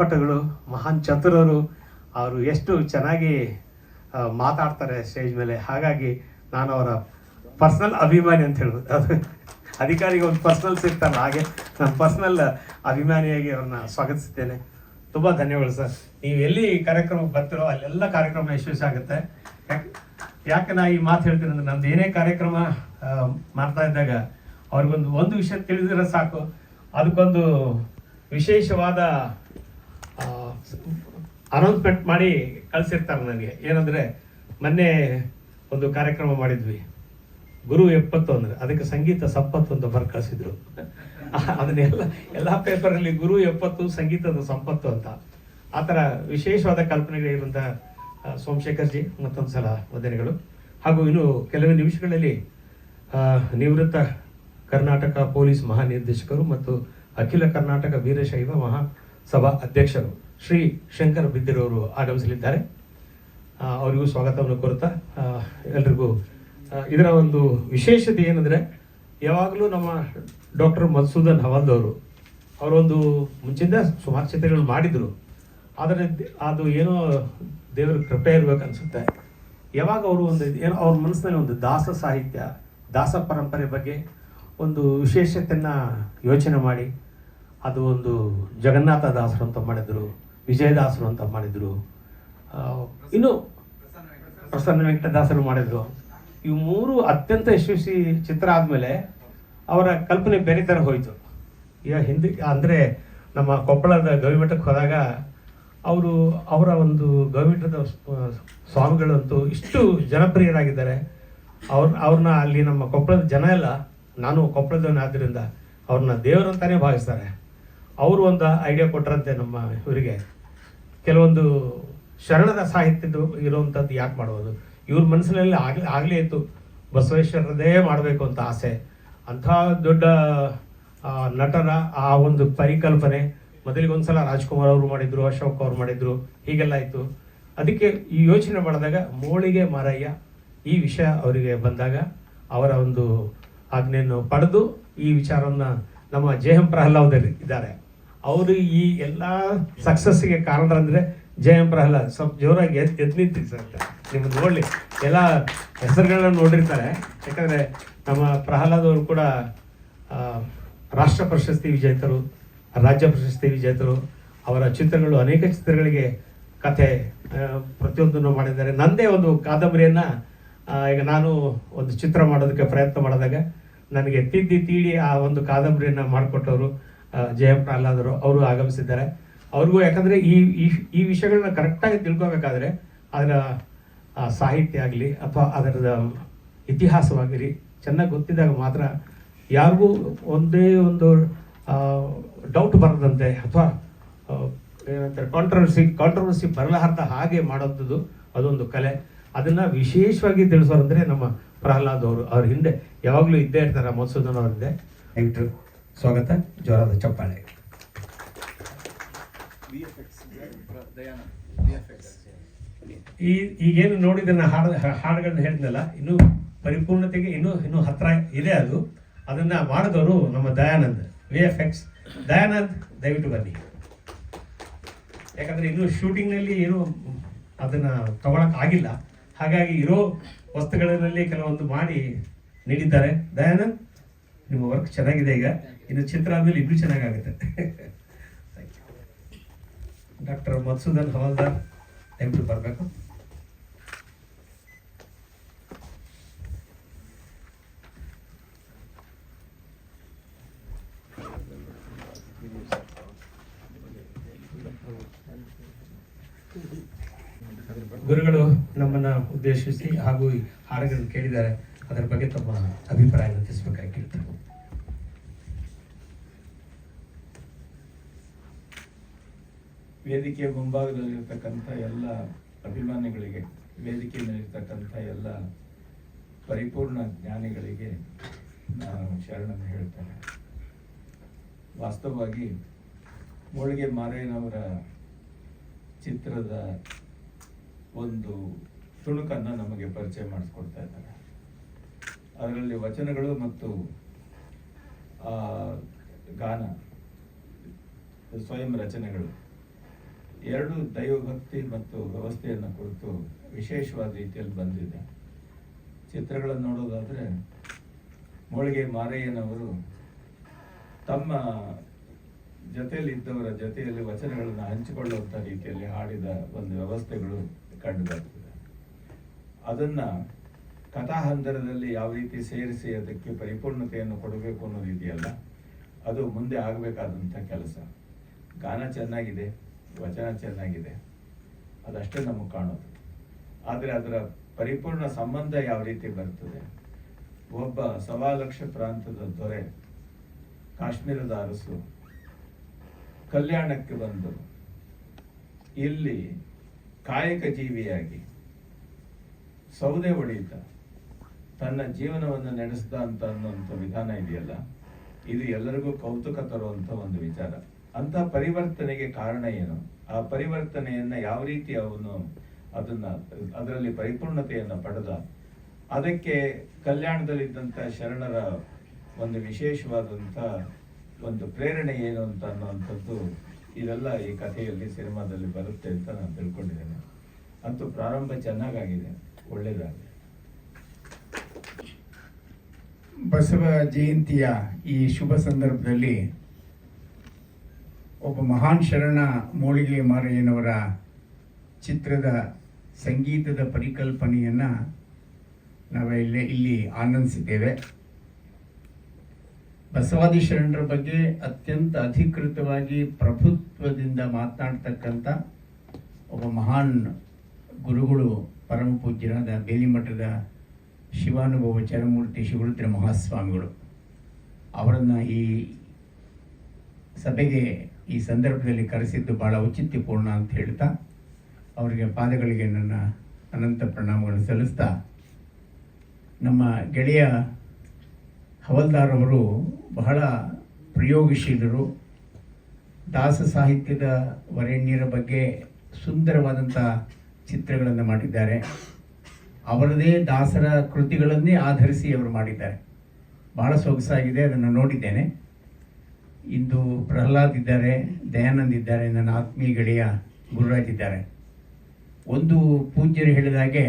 ಪಟಗಳು ಮಹಾನ್ ಚತುರರು ಅವರು ಎಷ್ಟು ಚೆನ್ನಾಗಿ ಮಾತಾಡ್ತಾರೆ ಸ್ಟೇಜ್ ಮೇಲೆ. ಹಾಗಾಗಿ ನಾನು ಅವರ ಪರ್ಸ್ನಲ್ ಅಭಿಮಾನಿ ಅಂತ ಹೇಳ್ಬೋದು ಅದು ಅಧಿಕಾರಿಗೆ ಒಂದು ಪರ್ಸ್ನಲ್ ಸಿಗ್ತಾನೆ ಹಾಗೆ ನಾನು ಪರ್ಸ್ನಲ್ ಅಭಿಮಾನಿಯಾಗಿ ಅವ್ರನ್ನ ಸ್ವಾಗತಿಸ್ತೇನೆ ತುಂಬ ಧನ್ಯವಾದ ಸರ್. ನೀವು ಎಲ್ಲಿ ಕಾರ್ಯಕ್ರಮಕ್ಕೆ ಬರ್ತಿರೋ ಅಲ್ಲೆಲ್ಲ ಕಾರ್ಯಕ್ರಮ ಯಶಸ್ವಿ ಆಗುತ್ತೆ. ಯಾಕೆ ಯಾಕೆ ನಾ ಈ ಮಾತು ಹೇಳ್ತೀನಿ ಅಂದ್ರೆ ನಮ್ದು ಏನೇ ಕಾರ್ಯಕ್ರಮ ಮಾಡ್ತಾ ಇದ್ದಾಗ ಅವ್ರಿಗೊಂದು ಒಂದು ವಿಷಯ ತಿಳಿದಿರೋ ಸಾಕು. ಅದಕ್ಕೊಂದು ವಿಶೇಷವಾದ ಅನೌನ್ಸ್ಮೆಂಟ್ ಮಾಡಿ ಕಳಿಸಿರ್ತಾರೆ ನನಗೆ. ಏನಂದ್ರೆ, ಮೊನ್ನೆ ಒಂದು ಕಾರ್ಯಕ್ರಮ ಮಾಡಿದ್ವಿ. ಗುರು ಎಪ್ಪತ್ತು ಅಂದರೆ, ಅದಕ್ಕೆ ಸಂಗೀತ ಸಂಪತ್ತು ಅಂತ ಬರ್ ಕಳಿಸಿದ್ರು. ಅದನ್ನೆಲ್ಲ ಎಲ್ಲ ಪೇಪರಲ್ಲಿ ಗುರು ಎಪ್ಪತ್ತು, ಸಂಗೀತದ ಸಂಪತ್ತು ಅಂತ. ಆ ಥರ ವಿಶೇಷವಾದ ಕಲ್ಪನೆಗಳಿರುವಂಥ ಸೋಮಶೇಖರ್ ಜಿ, ಮತ್ತೊಂದು ಸಲ ವಂದನೆಗಳು. ಹಾಗೂ ಇನ್ನು ಕೆಲವೇ ನಿಮಿಷಗಳಲ್ಲಿ ನಿವೃತ್ತ ಕರ್ನಾಟಕ ಪೊಲೀಸ್ ಮಹಾನಿರ್ದೇಶಕರು ಮತ್ತು ಅಖಿಲ ಕರ್ನಾಟಕ ವೀರಶೈವ ಮಹಾಸಭಾ ಅಧ್ಯಕ್ಷರು ಶ್ರೀ ಶಂಕರ್ ಬಿದ್ದಿರವರು ಆಗಮಿಸಲಿದ್ದಾರೆ. ಅವರಿಗೂ ಸ್ವಾಗತವನ್ನು ಕೋರುತ್ತಾ ಎಲ್ರಿಗೂ ಇದರ ಒಂದು ವಿಶೇಷತೆ ಏನಂದರೆ, ಯಾವಾಗಲೂ ನಮ್ಮ ಡಾಕ್ಟರ್ ಮಧುಸೂದನ್ ಹವಾಲ್ದವರು ಅವರೊಂದು ಮುಂಚಿಂದ ಸುಮಾರು ಚಿತ್ರಗಳು ಮಾಡಿದರು. ಆದರೆ ಅದು ಏನೋ ದೇವರ ಕೃಪೆ ಇರಬೇಕು ಅನ್ಸುತ್ತೆ. ಯಾವಾಗ ಅವರು ಒಂದು, ಏನೋ ಅವ್ರ ಮನಸ್ಸಿನಲ್ಲಿ ಒಂದು ದಾಸ ಸಾಹಿತ್ಯ, ದಾಸ ಪರಂಪರೆ ಬಗ್ಗೆ ಒಂದು ವಿಶೇಷತೆಯನ್ನು ಯೋಚನೆ ಮಾಡಿ ಅದು ಒಂದು ಜಗನ್ನಾಥ ದಾಸರು ಅಂತ ಮಾಡಿದರು, ವಿಜಯದಾಸರು ಅಂತ ಮಾಡಿದರು ಇನ್ನು ಪ್ರಸನ್ನ ವೆಂಕಟದಾಸರು ಮಾಡಿದರು. ಇವು ಮೂರು ಅತ್ಯಂತ ಯಶಸ್ವಿ ಚಿತ್ರ ಆದಮೇಲೆ ಅವರ ಕಲ್ಪನೆ ಬೇರೆ ಥರ ಹೋಯಿತು. ಈಗ ಹಿಂದಿ, ಅಂದರೆ ನಮ್ಮ ಕೊಪ್ಪಳದ ಗವಿಮಠಕ್ಕೆ ಹೋದಾಗ ಅವರು ಅವರ ಒಂದು ಗವಿಮಠದ ಸ್ವಾಮಿಗಳಂತೂ ಇಷ್ಟು ಜನಪ್ರಿಯರಾಗಿದ್ದಾರೆ. ಅವ್ರ ಅವ್ರನ್ನ ಅಲ್ಲಿ ನಮ್ಮ ಕೊಪ್ಪಳದ ಜನ ಎಲ್ಲ, ನಾನು ಕೊಪ್ಪಳದವನಾದ್ದರಿಂದ ಅವ್ರನ್ನ ದೇವರಂತಾನೆ ಭಾವಿಸ್ತಾರೆ. ಅವರು ಒಂದು ಐಡಿಯಾ ಕೊಟ್ಟರಂತೆ ನಮ್ಮ ಇವರಿಗೆ. ಕೆಲವೊಂದು ಶರಣದ ಸಾಹಿತ್ಯದ ಇರುವಂಥದ್ದು ಯಾಕೆ ಮಾಡೋದು ಇವ್ರ ಮನಸ್ಸಿನಲ್ಲಿ ಆಗಲಿ, ಆಗಲೇ ಇತ್ತು ಬಸವೇಶ್ವರದೇ ಮಾಡಬೇಕು ಅಂತ ಆಸೆ. ಅಂಥ ದೊಡ್ಡ ನಟರ ಆ ಒಂದು ಪರಿಕಲ್ಪನೆ, ಮೊದಲಿಗೆ ಒಂದ್ಸಲ ರಾಜ್ಕುಮಾರ್ ಅವರು ಮಾಡಿದ್ರು, ಅಶೋಕ್ ಅವ್ರು ಮಾಡಿದ್ರು, ಹೀಗೆಲ್ಲ ಇತ್ತು. ಅದಕ್ಕೆ ಈ ಯೋಚನೆ ಮಾಡಿದಾಗ ಮೋಳಿಗೆ ಮಾರಯ್ಯ ಈ ವಿಷಯ ಅವರಿಗೆ ಬಂದಾಗ ಅವರ ಒಂದು ಆಜ್ಞೆಯನ್ನು ಪಡೆದು ಈ ವಿಚಾರವನ್ನು ನಮ್ಮ ಜೆ ಎಂ ಇದ್ದಾರೆ. ಅವರು ಈ ಎಲ್ಲ ಸಕ್ಸಸ್ಗೆ ಕಾರಣರಂದ್ರೆ ಜೆ ಜಯಂ ಪ್ರಹ್ಲಾದ್. ಸ್ವಲ್ಪ ಜೋರಾಗಿ ಎದ್ದು ನಿಂತಿರಿ ಸರ್ ನಿಮ್ಗೆ ನೋಡಲಿ, ಎಲ್ಲ ಹೆಸರುಗಳನ್ನ ನೋಡಿರ್ತಾರೆ. ಯಾಕಂದ್ರೆ ನಮ್ಮ ಪ್ರಹ್ಲಾದ್ ಅವರು ಕೂಡ ರಾಷ್ಟ್ರ ಪ್ರಶಸ್ತಿ ವಿಜೇತರು, ರಾಜ್ಯ ಪ್ರಶಸ್ತಿ ವಿಜೇತರು. ಅವರ ಚಿತ್ರಗಳು, ಅನೇಕ ಚಿತ್ರಗಳಿಗೆ ಕಥೆ ಪ್ರತಿಯೊಂದನ್ನು ಮಾಡಿದ್ದಾರೆ. ನಂದೇ ಒಂದು ಕಾದಂಬರಿಯನ್ನ ಈಗ ನಾನು ಒಂದು ಚಿತ್ರ ಮಾಡೋದಕ್ಕೆ ಪ್ರಯತ್ನ ಮಾಡಿದಾಗ ನನಗೆ ತಿದ್ದಿ ತೀಡಿ ಆ ಒಂದು ಕಾದಂಬರಿಯನ್ನ ಮಾಡಿಕೊಟ್ಟವರು. ಜೆ ಎಂ ಪ್ರಹ್ಲಾದರು ಅವರು ಆಗಮಿಸಿದ್ದಾರೆ. ಅವ್ರಿಗೂ ಯಾಕಂದ್ರೆ ಈ, ಈ- ವಿಷಯಗಳನ್ನ ಕರೆಕ್ಟಾಗಿ ತಿಳ್ಕೊಬೇಕಾದ್ರೆ ಅದರ ಸಾಹಿತ್ಯ ಆಗಲಿ ಅಥವಾ ಅದರ ಇತಿಹಾಸವಾಗಲಿ ಚೆನ್ನಾಗಿ ಗೊತ್ತಿದ್ದಾಗ ಮಾತ್ರ ಯಾರಿಗೂ ಒಂದೇ ಒಂದು ಡೌಟ್ ಬರದಂತೆ ಅಥವಾ ಏನಂತಾರೆ ಕಾಂಟ್ರವರ್ಸಿ ಕಾಂಟ್ರವರ್ಸಿ ಬರಲಾರ್ದ ಹಾಗೆ ಮಾಡೋಂಥದ್ದು ಅದೊಂದು ಕಲೆ. ಅದನ್ನ ವಿಶೇಷವಾಗಿ ತಿಳಿಸೋರಂದ್ರೆ ನಮ್ಮ ಪ್ರಹ್ಲಾದ್ ಅವರು. ಅವ್ರ ಹಿಂದೆ ಯಾವಾಗಲೂ ಇದ್ದೇ ಇರ್ತಾರೆ ಮಧುಸೂದನ್ ಅವ್ರ ಹಿಂದೆ. ಸ್ವಾಗತ, ಜೋರಾದ ಚಪ್ಪಾಳೆ. ಈ ಈಗೇನು ನೋಡಿದ್ದನ್ನು ನಾ ಹಾಡು ಹಾಡುಗಳನ್ನ ಹೇಳಿದ್ನಲ್ಲ, ಇನ್ನೂ ಪರಿಪೂರ್ಣತೆಗೆ ಇನ್ನೂ ಇನ್ನೂ ಹತ್ತಿರ ಇದೆ ಅದು. ಅದನ್ನ ಮಾಡಿದವರು ನಮ್ಮ Dayanand V F X Dayanand, ದಯವಿಟ್ಟು ಬನ್ನಿ. ಯಾಕಂದ್ರೆ ಇನ್ನು ಶೂಟಿಂಗ್ನಲ್ಲಿ ಏನು ಅದನ್ನ ತಗೊಳಕ್ ಆಗಿಲ್ಲ. ಹಾಗಾಗಿ ಇರೋ ವಸ್ತುಗಳಲ್ಲಿ ಕೆಲವೊಂದು ಮಾಡಿ ನೀಡಿದ್ದಾರೆ. ದಯಾನಂದ್ ನಿಮ್ಮ ವರ್ಕ್ ಚೆನ್ನಾಗಿದೆ ಈಗ. ಇನ್ನು ಚಿತ್ರ ಆದ್ಮೇಲೆ ಇನ್ನೂ ಚೆನ್ನಾಗಾಗುತ್ತೆ. ಡಾಕ್ಟರ್ ಮಧುಸೂದನ್ ಹವಾಲ್ದಾರ್ ದಯವಿಟ್ಟು ಬರಬೇಕು. ಗುರುಗಳು ನಮ್ಮನ್ನ ಉದ್ದೇಶಿಸಿ ಹಾಗೂ ಹಾಡುಗಳನ್ನು ಕೇಳಿದ್ದಾರೆ. ಅದರ ಬಗ್ಗೆ ತಮ್ಮ ಅಭಿಪ್ರಾಯ ಕೇಳ್ತಾರೆ. ವೇದಿಕೆಯ ಮುಂಭಾಗದಲ್ಲಿರ್ತಕ್ಕಂಥ ಎಲ್ಲ ಅಭಿಮಾನಿಗಳಿಗೆ ವೇದಿಕೆಯಲ್ಲಿರ್ತಕ್ಕಂಥ ಎಲ್ಲ ಪರಿಪೂರ್ಣ ಜ್ಞಾನಿಗಳಿಗೆ ನಾನು ಶರಣನ್ನು ಹೇಳ್ತೇನೆ. ವಾಸ್ತವವಾಗಿ ಮೂಳಿಗೆ ಮಾರೇನವರ ಚಿತ್ರದ ಒಂದು ತುಣುಕನ್ನು ನಮಗೆ ಪರಿಚಯ ಮಾಡಿಸ್ಕೊಡ್ತಾ ಇದ್ದಾರೆ. ಅದರಲ್ಲಿ ವಚನಗಳು ಮತ್ತು ಗಾನ, ಸ್ವಯಂ ರಚನೆಗಳು. ಎರಡು ದೈವಭಕ್ತಿ ಮತ್ತು ವ್ಯವಸ್ಥೆಯನ್ನು ಕುರಿತು ವಿಶೇಷವಾದ ರೀತಿಯಲ್ಲಿ ಬಂದಿದೆ. ಚಿತ್ರಗಳನ್ನು ನೋಡೋದಾದರೆ, ಮೊಳಗೆ ಮಾರಯ್ಯನವರು ತಮ್ಮ ಜೊತೆಯಲ್ಲಿದ್ದವರ ಜೊತೆಯಲ್ಲಿ ವಚನಗಳನ್ನು ಹಂಚಿಕೊಳ್ಳುವಂಥ ರೀತಿಯಲ್ಲಿ ಹಾಡಿದ ಒಂದು ವ್ಯವಸ್ಥೆಗಳು ಕಂಡುಬರ್ತದೆ ಅದನ್ನ ಕಥಾಹಂದರದಲ್ಲಿ ಯಾವ ರೀತಿ ಸೇರಿಸಿ ಅದಕ್ಕೆ ಪರಿಪೂರ್ಣತೆಯನ್ನು ಕೊಡಬೇಕು ಅನ್ನೋದು ಇದೆಯಲ್ಲ, ಅದು ಮುಂದೆ ಆಗಬೇಕಾದಂಥ ಕೆಲಸ. ಗಾನ ಚೆನ್ನಾಗಿದೆ, ವಚನ ಚೆನ್ನಾಗಿದೆ, ಅದಷ್ಟೇ ನಮಗೆ ಕಾಣೋದು. ಆದರೆ ಅದರ ಪರಿಪೂರ್ಣ ಸಂಬಂಧ ಯಾವ ರೀತಿ ಬರ್ತದೆ? ಒಬ್ಬ ಸವಾ ಲಕ್ಷ ಪ್ರಾಂತದ ದೊರೆ, ಕಾಶ್ಮೀರದ ಅರಸು, ಕಲ್ಯಾಣಕ್ಕೆ ಬಂದು ಇಲ್ಲಿ ಕಾಯಕ ಜೀವಿಯಾಗಿ ಸೌದೆ ಹೊಡೆಯುತ್ತ ತನ್ನ ಜೀವನವನ್ನು ನಡೆಸಿದ ಅಂತ ಅನ್ನುವಂಥ ವಿಧಾನ ಇದೆಯಲ್ಲ, ಇದು ಎಲ್ಲರಿಗೂ ಕೌತುಕ ತರುವಂತ ಒಂದು ವಿಚಾರ. ಅಂತ ಪರಿವರ್ತನೆಗೆ ಕಾರಣ ಏನು? ಆ ಪರಿವರ್ತನೆಯನ್ನ ಯಾವ ರೀತಿ ಅವನು ಅದನ್ನ, ಅದರಲ್ಲಿ ಪರಿಪೂರ್ಣತೆಯನ್ನು ಪಡೆದ? ಅದಕ್ಕೆ ಕಲ್ಯಾಣದಲ್ಲಿದ್ದಂಥ ಶರಣರ ಒಂದು ವಿಶೇಷವಾದಂಥ ಒಂದು ಪ್ರೇರಣೆ ಏನು ಅಂತ ಅನ್ನುವಂಥದ್ದು ಇದೆಲ್ಲ ಈ ಕಥೆಯಲ್ಲಿ ಸಿನಿಮಾದಲ್ಲಿ ಬರುತ್ತೆ ಅಂತ ನಾನು ತಿಳ್ಕೊಂಡಿದ್ದೇನೆ. ಅಂತೂ ಪ್ರಾರಂಭ ಚೆನ್ನಾಗಾಗಿದೆ, ಒಳ್ಳೇದಾಗಿದೆ. ಬಸವ ಜಯಂತಿಯ ಈ ಶುಭ ಸಂದರ್ಭದಲ್ಲಿ ಒಬ್ಬ ಮಹಾನ್ ಶರಣ ಮೋಳಿಗೆ ಮಾರಯ್ಯನವರ ಚಿತ್ರದ ಸಂಗೀತದ ಪರಿಕಲ್ಪನೆಯನ್ನು ನಾವಿಲ್ಲಿ ಇಲ್ಲಿ ಆನಂದಿಸಿದ್ದೇವೆ. ಬಸವಾದಿ ಶರಣರ ಬಗ್ಗೆ ಅತ್ಯಂತ ಅಧಿಕೃತವಾಗಿ ಪ್ರಭುತ್ವದಿಂದ ಮಾತನಾಡ್ತಕ್ಕಂಥ ಒಬ್ಬ ಮಹಾನ್ ಗುರುಗಳು ಪರಮ ಪೂಜ್ಯರಾದ ಬೇಲಿಮಠದ ಶಿವಾನುಭವ ಚರಮೂರ್ತಿ ಶಿವರುದ್ರ ಮಹಾಸ್ವಾಮಿಗಳು. ಅವರನ್ನು ಈ ಸಭೆಗೆ ಈ ಸಂದರ್ಭದಲ್ಲಿ ಕರೆಸಿದ್ದು ಬಹಳ ಔಚಿತ್ಯಪೂರ್ಣ ಅಂತ ಹೇಳ್ತಾ, ಅವರಿಗೆ ಪಾದಗಳಿಗೆ ನನ್ನ ಅನಂತ ಪ್ರಣಾಮಗಳನ್ನು ಸಲ್ಲಿಸ್ತಾ, ನಮ್ಮ ಗೆಳೆಯ ಹವಲ್ದಾರ್ ಅವರು ಬಹಳ ಪ್ರಯೋಗಶೀಲರು. ದಾಸ ಸಾಹಿತ್ಯದ ವರೆಣ್ಯರ ಬಗ್ಗೆ ಸುಂದರವಾದಂಥ ಚಿತ್ರಗಳನ್ನು ಮಾಡಿದ್ದಾರೆ. ಅವರದೇ ದಾಸರ ಕೃತಿಗಳನ್ನೇ ಆಧರಿಸಿ ಅವರು ಮಾಡಿದ್ದಾರೆ. ಬಹಳ ಸೊಗಸಾಗಿದೆ, ಅದನ್ನು ನೋಡಿದ್ದೇನೆ. ಇಂದು ಪ್ರಹ್ಲಾದ್ ಇದ್ದಾರೆ, ದಯಾನಂದ್ ಇದ್ದಾರೆ, ನನ್ನ ಆತ್ಮೀಯ ಗೆಳೆಯ ಗುರುರಾಜ್ ಇದ್ದಾರೆ. ಒಂದು ಪೂಜ್ಯರು ಹೇಳಿದಾಗೆ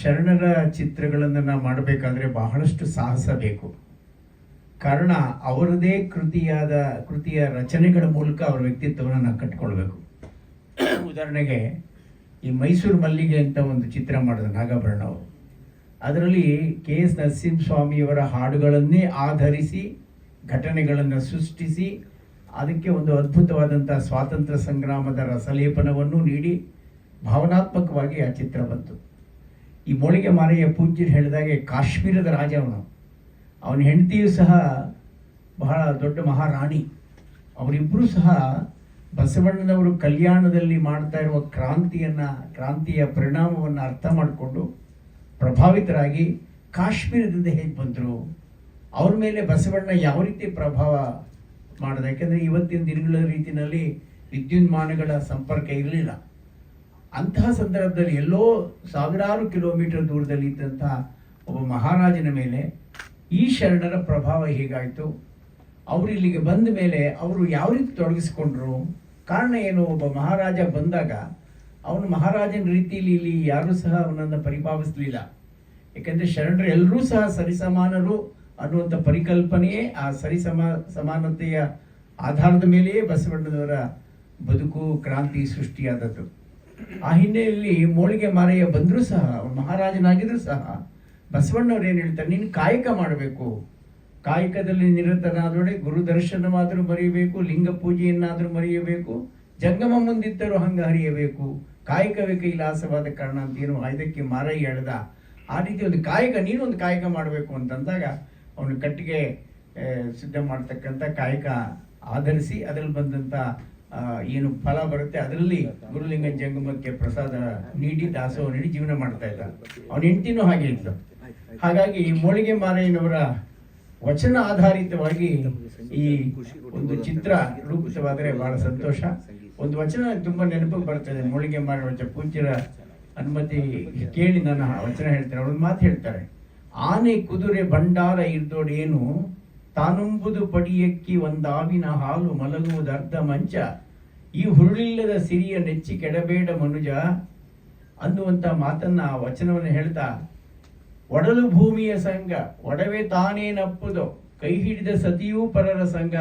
ಶರಣರ ಚಿತ್ರಗಳನ್ನು ನಾವು ಮಾಡಬೇಕಾದ್ರೆ ಬಹಳಷ್ಟು ಸಾಹಸ ಬೇಕು. ಕಾರಣ, ಅವರದೇ ಕೃತಿಯಾದ, ಕೃತಿಯ ರಚನೆಗಳ ಮೂಲಕ ಅವರ ವ್ಯಕ್ತಿತ್ವವನ್ನು ನಾವು ಕಟ್ಕೊಳ್ಬೇಕು ಉದಾಹರಣೆಗೆ ಈ ಮೈಸೂರು ಮಲ್ಲಿಗೆ ಅಂತ ಒಂದು ಚಿತ್ರ ಮಾಡಿದ್ರು ನಾಗಾಭರಣ ಅವರು. ಅದರಲ್ಲಿ ಕೆ ಎಸ್ ನರಸಿಂಹಸ್ವಾಮಿಯವರ ಹಾಡುಗಳನ್ನೇ ಆಧರಿಸಿ, ಘಟನೆಗಳನ್ನು ಸೃಷ್ಟಿಸಿ, ಅದಕ್ಕೆ ಒಂದು ಅದ್ಭುತವಾದಂಥ ಸ್ವಾತಂತ್ರ್ಯ ಸಂಗ್ರಾಮದ ರಸಲೇಪನವನ್ನು ನೀಡಿ ಭಾವನಾತ್ಮಕವಾಗಿ ಆ ಚಿತ್ರ ಬಂತು. ಈ ಮೊಳಿಗೆ ಮಾರೆಯ ಪೂಜ್ಯರು ಹೇಳಿದಾಗೆ ಕಾಶ್ಮೀರದ ರಾಜ ಅವನು. ಅವನ ಹೆಂಡತಿಯೂ ಸಹ ಬಹಳ ದೊಡ್ಡ ಮಹಾರಾಣಿ. ಅವರಿಬ್ಬರೂ ಸಹ ಬಸವಣ್ಣನವರು ಕಲ್ಯಾಣದಲ್ಲಿ ಮಾಡ್ತಾ ಇರುವ ಕ್ರಾಂತಿಯನ್ನ, ಕ್ರಾಂತಿಯ ಪರಿಣಾಮವನ್ನು ಅರ್ಥ ಮಾಡಿಕೊಂಡು ಪ್ರಭಾವಿತರಾಗಿ ಕಾಶ್ಮೀರದಿಂದ ಹೇಗೆ ಬಂದರು? ಅವ್ರ ಮೇಲೆ ಬಸವಣ್ಣ ಯಾವ ರೀತಿ ಪ್ರಭಾವ ಮಾಡಿದ? ಯಾಕೆಂದರೆ ಇವತ್ತಿನ ದಿನಗಳ ರೀತಿಯಲ್ಲಿ ವಿದ್ಯುನ್ಮಾನಗಳ ಸಂಪರ್ಕ ಇರಲಿಲ್ಲ. ಅಂತಹ ಸಂದರ್ಭದಲ್ಲಿ ಎಲ್ಲೋ ಸಾವಿರಾರು ಕಿಲೋಮೀಟರ್ ದೂರದಲ್ಲಿ ಇದ್ದಂತಹ ಒಬ್ಬ ಮಹಾರಾಜನ ಮೇಲೆ ಈ ಶರಣರ ಪ್ರಭಾವ ಹೇಗಾಯಿತು? ಅವರು ಇಲ್ಲಿಗೆ ಬಂದ ಮೇಲೆ ಅವರು ಯಾವ ರೀತಿ ತೊಡಗಿಸ್ಕೊಂಡ್ರು? ಕಾರಣ ಏನು? ಒಬ್ಬ ಮಹಾರಾಜ ಬಂದಾಗ ಅವನು ಮಹಾರಾಜನ ರೀತಿಯಲ್ಲಿ ಇಲ್ಲಿ ಯಾರೂ ಸಹ ಅವನನ್ನು ಪರಿಭಾವಿಸಲಿಲ್ಲ ಯಾಕೆಂದರೆ ಶರಣರು ಎಲ್ಲರೂ ಸಹ ಸರಿಸಮಾನರು ಅನ್ನುವಂಥ ಪರಿಕಲ್ಪನೆಯೇ ಆ ಸರಿಸಮ, ಸಮಾನತೆಯ ಆಧಾರದ ಮೇಲೆಯೇ ಬಸವಣ್ಣನವರ ಬದುಕು, ಕ್ರಾಂತಿ, ಸೃಷ್ಟಿಯಾದದ್ದು. ಆ ಹಿನ್ನೆಲೆಯಲ್ಲಿ ಮೋಳಿಗೆ ಮಾರಯ್ಯ ಬಂದರೂ ಸಹ ಮಹಾರಾಜನಾಗಿದ್ದರೂ ಮಹಾರಾಜನಾಗಿದ್ರು ಸಹ ಬಸವಣ್ಣವ್ರು ಏನು ಹೇಳ್ತಾರೆ, ನೀನು ಕಾಯಕ ಮಾಡಬೇಕು. ಕಾಯಕದಲ್ಲಿ ನಿರತನಾದೊಡೆ ಗುರು ದರ್ಶನವಾದರೂ ಮರೆಯಬೇಕು, ಲಿಂಗ ಪೂಜೆಯನ್ನಾದರೂ ಮರೆಯಬೇಕು, ಜಂಗಮ ಮುಂದಿದ್ದರೂ ಹಂಗೆ ಹರಿಯಬೇಕು. ಕಾಯಕವೇ ಕೈಲಾಸವಾದ ಕಾರಣ ಅಂತ ಏನು ಇದಕ್ಕೆ ಮಾರೈ ಎಳೆದ ಆ ರೀತಿ ಒಂದು ಕಾಯಕ, ನೀನು ಒಂದು ಕಾಯಕ ಮಾಡಬೇಕು ಅಂತಂದಾಗ ಅವನು ಕಟ್ಟಿಗೆ ಸಿದ್ಧ ಮಾಡ್ತಕ್ಕಂಥ ಕಾಯಕ ಆಧರಿಸಿ ಅದರಲ್ಲಿ ಬಂದಂಥ ಏನು ಫಲ ಬರುತ್ತೆ, ಅದರಲ್ಲಿ ಗುರುಲಿಂಗ ಜಂಗಮಕ್ಕೆ ಪ್ರಸಾದ ನೀಡಿ, ದಾಸೋಹ ನೀಡಿ ಜೀವನ ಮಾಡ್ತಾ ಇದ್ದ ಅವನ ಹೆಂಡತಿನೂ ಹಾಗೆ ಇತ್ತು ಹಾಗಾಗಿ ಮೋಳಿಗೆ ಮಾರಯ್ಯನವರ ವಚನ ಆಧಾರಿತವಾಗಿ ಈ ಒಂದು ಚಿತ್ರ ರೂಪಿತವಾದರೆ ಬಹಳ ಸಂತೋಷ. ಒಂದು ವಚನ ತುಂಬಾ ನೆನಪಿಗೆ ಬರ್ತದೆ. ಮೂಳಿಗೆ ಮಾಡುವ ಪೂಜ್ಯರ ಅನುಮತಿ ಕೇಳಿ ನನ್ನ ವಚನ ಹೇಳ್ತಾರೆ. ಅವಳು ಮಾತು ಹೇಳ್ತಾರೆ. ಆನೆ ಕುದುರೆ ಭಂಡಾರ ಇರ್ದೋಡೇನು? ತಾನುಂಬುದು ಪಡಿಯಕ್ಕಿ ಒಂದಾವಿನ ಹಾಲು ಮಲಗುವುದು ಅರ್ಧ ಮಂಚ. ಈ ಹುರುಳಿಲ್ಲದ ಸಿರಿಯ ನೆಚ್ಚಿ ಕೆಡಬೇಡ ಮನುಜ ಅನ್ನುವಂಥ ಮಾತನ್ನ ವಚನವನ್ನು ಹೇಳ್ತಾ ಒಡಲು ಭೂಮಿಯ ಸಂಘ, ಒಡವೆ ತಾನೇ ನಪ್ಪುದು. ಕೈ ಹಿಡಿದ ಸತಿಯೂ ಪರರ ಸಂಘ,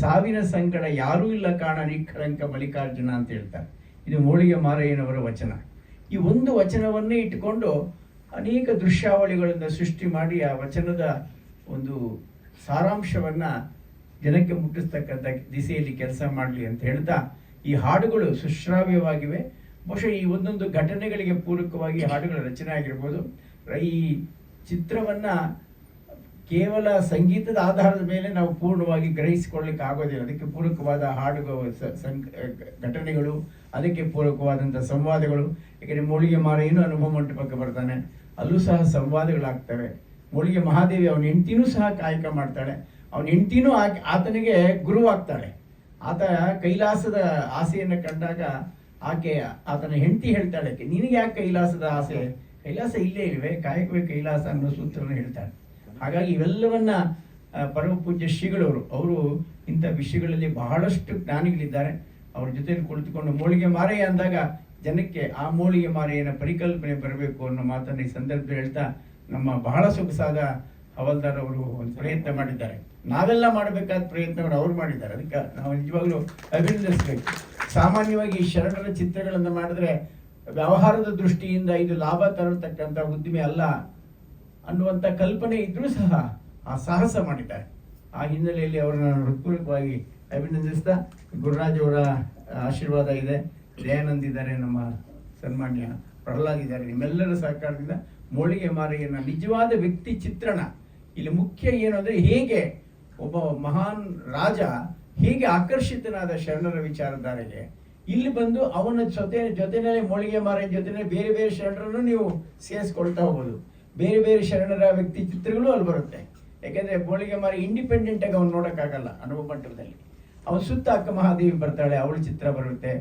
ಸಾವಿನ ಸಂಕಟ ಯಾರೂ ಇಲ್ಲ ಕಾಣ ನಿಖರಂಕ ಮಲ್ಲಿಕಾರ್ಜುನ ಅಂತ ಹೇಳ್ತಾರೆ. ಇದು ಮೋಳಿಗೆ ಮಾರಯ್ಯನವರ ವಚನ. ಈ ಒಂದು ವಚನವನ್ನೇ ಇಟ್ಟುಕೊಂಡು ಅನೇಕ ದೃಶ್ಯಾವಳಿಗಳಿಂದ ಸೃಷ್ಟಿ ಮಾಡಿ ಆ ವಚನದ ಒಂದು ಸಾರಾಂಶವನ್ನ ಜನಕ್ಕೆ ಮುಟ್ಟಿಸ್ತಕ್ಕಂಥ ದಿಸೆಯಲ್ಲಿ ಕೆಲಸ ಮಾಡಲಿ ಅಂತ ಹೇಳ್ತಾ, ಈ ಹಾಡುಗಳು ಸುಶ್ರಾವ್ಯವಾಗಿವೆ. ಬಹುಶಃ ಈ ಒಂದೊಂದು ಘಟನೆಗಳಿಗೆ ಪೂರಕವಾಗಿ ಹಾಡುಗಳ ರಚನೆ ಆಗಿರ್ಬೋದು. ಈ ಚಿತ್ರವನ್ನ ಕೇವಲ ಸಂಗೀತದ ಆಧಾರದ ಮೇಲೆ ನಾವು ಪೂರ್ಣವಾಗಿ ಗ್ರಹಿಸಿಕೊಳ್ಳಿಕ್ಕೆ ಆಗೋದಿಲ್ಲ. ಅದಕ್ಕೆ ಪೂರಕವಾದ ಸ- ಘಟನೆಗಳು, ಅದಕ್ಕೆ ಪೂರಕವಾದಂಥ ಸಂವಾದಗಳು. ಯಾಕೆಂದರೆ ಮೂಳಿಗೆ ಏನು ಅನುಭವ ಮಂಟಪಕ್ಕೆ ಬರ್ತಾನೆ, ಅಲ್ಲೂ ಸಹ ಸಂವಾದಗಳಾಗ್ತವೆ. ಮೂಳಿಗೆ ಮಹಾದೇವಿ ಅವನ ಹೆಂಡತಿನೂ ಸಹ ಕಾಯಕ ಮಾಡ್ತಾಳೆ. ಅವನ ಹೆಂಡತಿನೂ ಆತನಿಗೆ ಗುರುವಾಗ್ತಾಳೆ. ಆತ ಕೈಲಾಸದ ಆಸೆಯನ್ನು ಕಂಡಾಗ ಆಕೆ ಆತನ ಹೆಂಡತಿ ಹೇಳ್ತಾಳೆ ನಿನಗೆ ಯಾಕೆ ಕೈಲಾಸದ ಆಸೆ? ಕೈಲಾಸ ಇಲ್ಲೇ ಇವೆ ಕಾಯಕವೇ ಕೈಲಾಸ ಅನ್ನೋ ಸೂತ್ರವನ್ನು ಹೇಳ್ತಾರೆ. ಹಾಗಾಗಿ ಇವೆಲ್ಲವನ್ನ ಪರಮ ಪೂಜ್ಯ ಶ್ರೀಗಳವರು, ಅವರು ಇಂಥ ವಿಷಯಗಳಲ್ಲಿ ಬಹಳಷ್ಟು ಜ್ಞಾನಿಗಳಿದ್ದಾರೆ. ಅವ್ರ ಜೊತೆಯಲ್ಲಿ ಕುಳಿತುಕೊಂಡು ಮೋಳಿಗೆ ಮಾರೆಯ ಅಂದಾಗ ಜನಕ್ಕೆ ಆ ಮೋಳಿಗೆ ಮಾರೆಯನ್ನ ಪರಿಕಲ್ಪನೆ ಬರಬೇಕು ಅನ್ನೋ ಮಾತನ್ನು ಈ ಸಂದರ್ಭದಲ್ಲಿ ಹೇಳ್ತಾ ನಮ್ಮ ಬಹಳ ಸೊಗಸಾದ ಹವಲ್ದಾರ್ ಅವರು ಒಂದು ಪ್ರಯತ್ನ ಮಾಡಿದ್ದಾರೆ. ನಾವೆಲ್ಲ ಮಾಡಬೇಕಾದ ಪ್ರಯತ್ನಗಳು ಅವ್ರು ಮಾಡಿದ್ದಾರೆ. ಅದಕ್ಕೆ ನಾವು ನಿಜವಾಗ್ಲೂ ಅಭಿನಂದಿಸಬೇಕು. ಸಾಮಾನ್ಯವಾಗಿ ಶರಣರ ಚಿತ್ರಗಳನ್ನು ಮಾಡಿದ್ರೆ ವ್ಯವಹಾರದ ದೃಷ್ಟಿಯಿಂದ ಇದು ಲಾಭ ತರತಕ್ಕಂಥ ಉದ್ದಿಮೆ ಅಲ್ಲ ಅನ್ನುವಂಥ ಕಲ್ಪನೆ ಇದ್ರೂ ಸಹ ಆ ಸಾಹಸ ಮಾಡಿದ್ದಾರೆ. ಆ ಹಿನ್ನೆಲೆಯಲ್ಲಿ ಅವರನ್ನು ಹೃತ್ಪೂರ್ವಕವಾಗಿ ಅಭಿನಂದಿಸ್ತಾ, ಗುರುರಾಜ್ ಅವರ ಆಶೀರ್ವಾದ ಇದೆ. ದಯಾನಂದ್ ಇದ್ದಾರೆ, ನಮ್ಮ ಸನ್ಮಾನ್ಯ ಪ್ರಹ್ಲಾದ್ ಇದ್ದಾರೆ. ನಿಮ್ಮೆಲ್ಲರ ಸಹಕಾರದಿಂದ ಮೋಳಿಗೆ ಮಾರೆಯನ್ನ ನಿಜವಾದ ವ್ಯಕ್ತಿ ಚಿತ್ರಣ. ಇಲ್ಲಿ ಮುಖ್ಯ ಏನು ಅಂದ್ರೆ ಹೇಗೆ ಒಬ್ಬ ಮಹಾನ್ ರಾಜ ಹೇಗೆ ಆಕರ್ಷಿತನಾದ ಶರಣರ ವಿಚಾರಧಾರೆಗೆ ಇಲ್ಲಿ ಬಂದು ಅವನ ಜೊತೆ ಜೊತೆನೇ ಮೋಳಿಗೆ ಮಾರ ಜೊತೆನೆ ಬೇರೆ ಬೇರೆ ಶರಣರನ್ನು ನೀವು ಸೇರಿಸ್ಕೊಳ್ತಾ ಹೋಗ್ಬೋದು ಬೇರೆ ಬೇರೆ ಶರಣರ ವ್ಯಕ್ತಿ ಚಿತ್ರಗಳು ಅಲ್ಲಿ ಬರುತ್ತೆ. ಯಾಕೆಂದ್ರೆ ಮೋಳಿಗೆ ಮಾರ ಇಂಡಿಪೆಂಡೆಂಟ್ ಆಗಿ ಅವ್ನು ನೋಡೋಕ್ಕಾಗಲ್ಲ ಅನುಭವ ಮಂಟಪದಲ್ಲಿ. ಅವನ ಸುತ್ತ ಅಕ್ಕ ಮಹಾದೇವಿ ಬರ್ತಾಳೆ, ಅವಳ ಚಿತ್ರ ಬರುತ್ತೆ.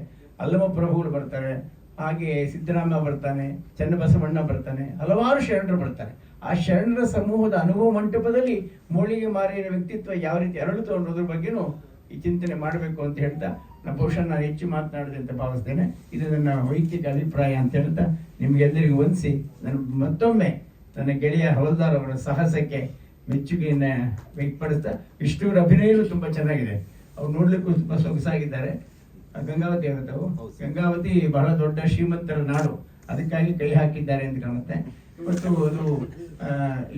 ಅಲ್ಲಮ ಪ್ರಭುಗಳು ಬರ್ತಾರೆ. ಹಾಗೆ ಸಿದ್ದರಾಮ ಬರ್ತಾನೆ, ಚನ್ನಬಸವಣ್ಣ ಬರ್ತಾನೆ, ಹಲವಾರು ಶರಣರು ಬರ್ತಾರೆ. ಆ ಶರಣರ ಸಮೂಹದ ಅನುಭವ ಮಂಟಪದಲ್ಲಿ ಮೋಳಿಗೆ ಮಾರಿನ ವ್ಯಕ್ತಿತ್ವ ಯಾವ ರೀತಿ ಅರಳಿತು ಅನ್ನೋದ್ರ ಬಗ್ಗೆನೂ ಈ ಚಿಂತನೆ ಮಾಡಬೇಕು ಅಂತ ಹೇಳ್ತಾ ಬಹುಶಃ ನಾನು ಹೆಚ್ಚು ಮಾತನಾಡಿದೆ ಅಂತ ಭಾವಿಸ್ತೇನೆ. ಇದು ನನ್ನ ವೈಯಕ್ತಿಕ ಅಭಿಪ್ರಾಯ ಅಂತ ಹೇಳ್ತಾ ನಿಮ್ಗೆಲ್ಲರಿಗೂ ವಂದಿಸಿ. ನಾನು ಮತ್ತೊಮ್ಮೆ ನನ್ನ ಗೆಳೆಯ ಹವಲ್ದಾರ್ ಅವರ ಸಾಹಸಕ್ಕೆ ಮೆಚ್ಚುಗೆಯನ್ನ ವ್ಯಕ್ತಪಡಿಸ್ತಾ ವಿಷ್ಣುವರ ಅಭಿನಯನೂ ತುಂಬಾ ಚೆನ್ನಾಗಿದೆ. ಅವ್ರು ನೋಡ್ಲಿಕ್ಕೂ ತುಂಬಾ ಸೊಗಸಾಗಿದ್ದಾರೆ. ಗಂಗಾವತಿ ಆಗುತ್ತೆ ಅವು ಗಂಗಾವತಿ ಬಹಳ ದೊಡ್ಡ ಶ್ರೀಮಂತರ ನಾಡು. ಅದಕ್ಕಾಗಿ ಕೈ ಹಾಕಿದ್ದಾರೆ ಅಂತ ಕಾಣುತ್ತೆ. ಮತ್ತು ಅದು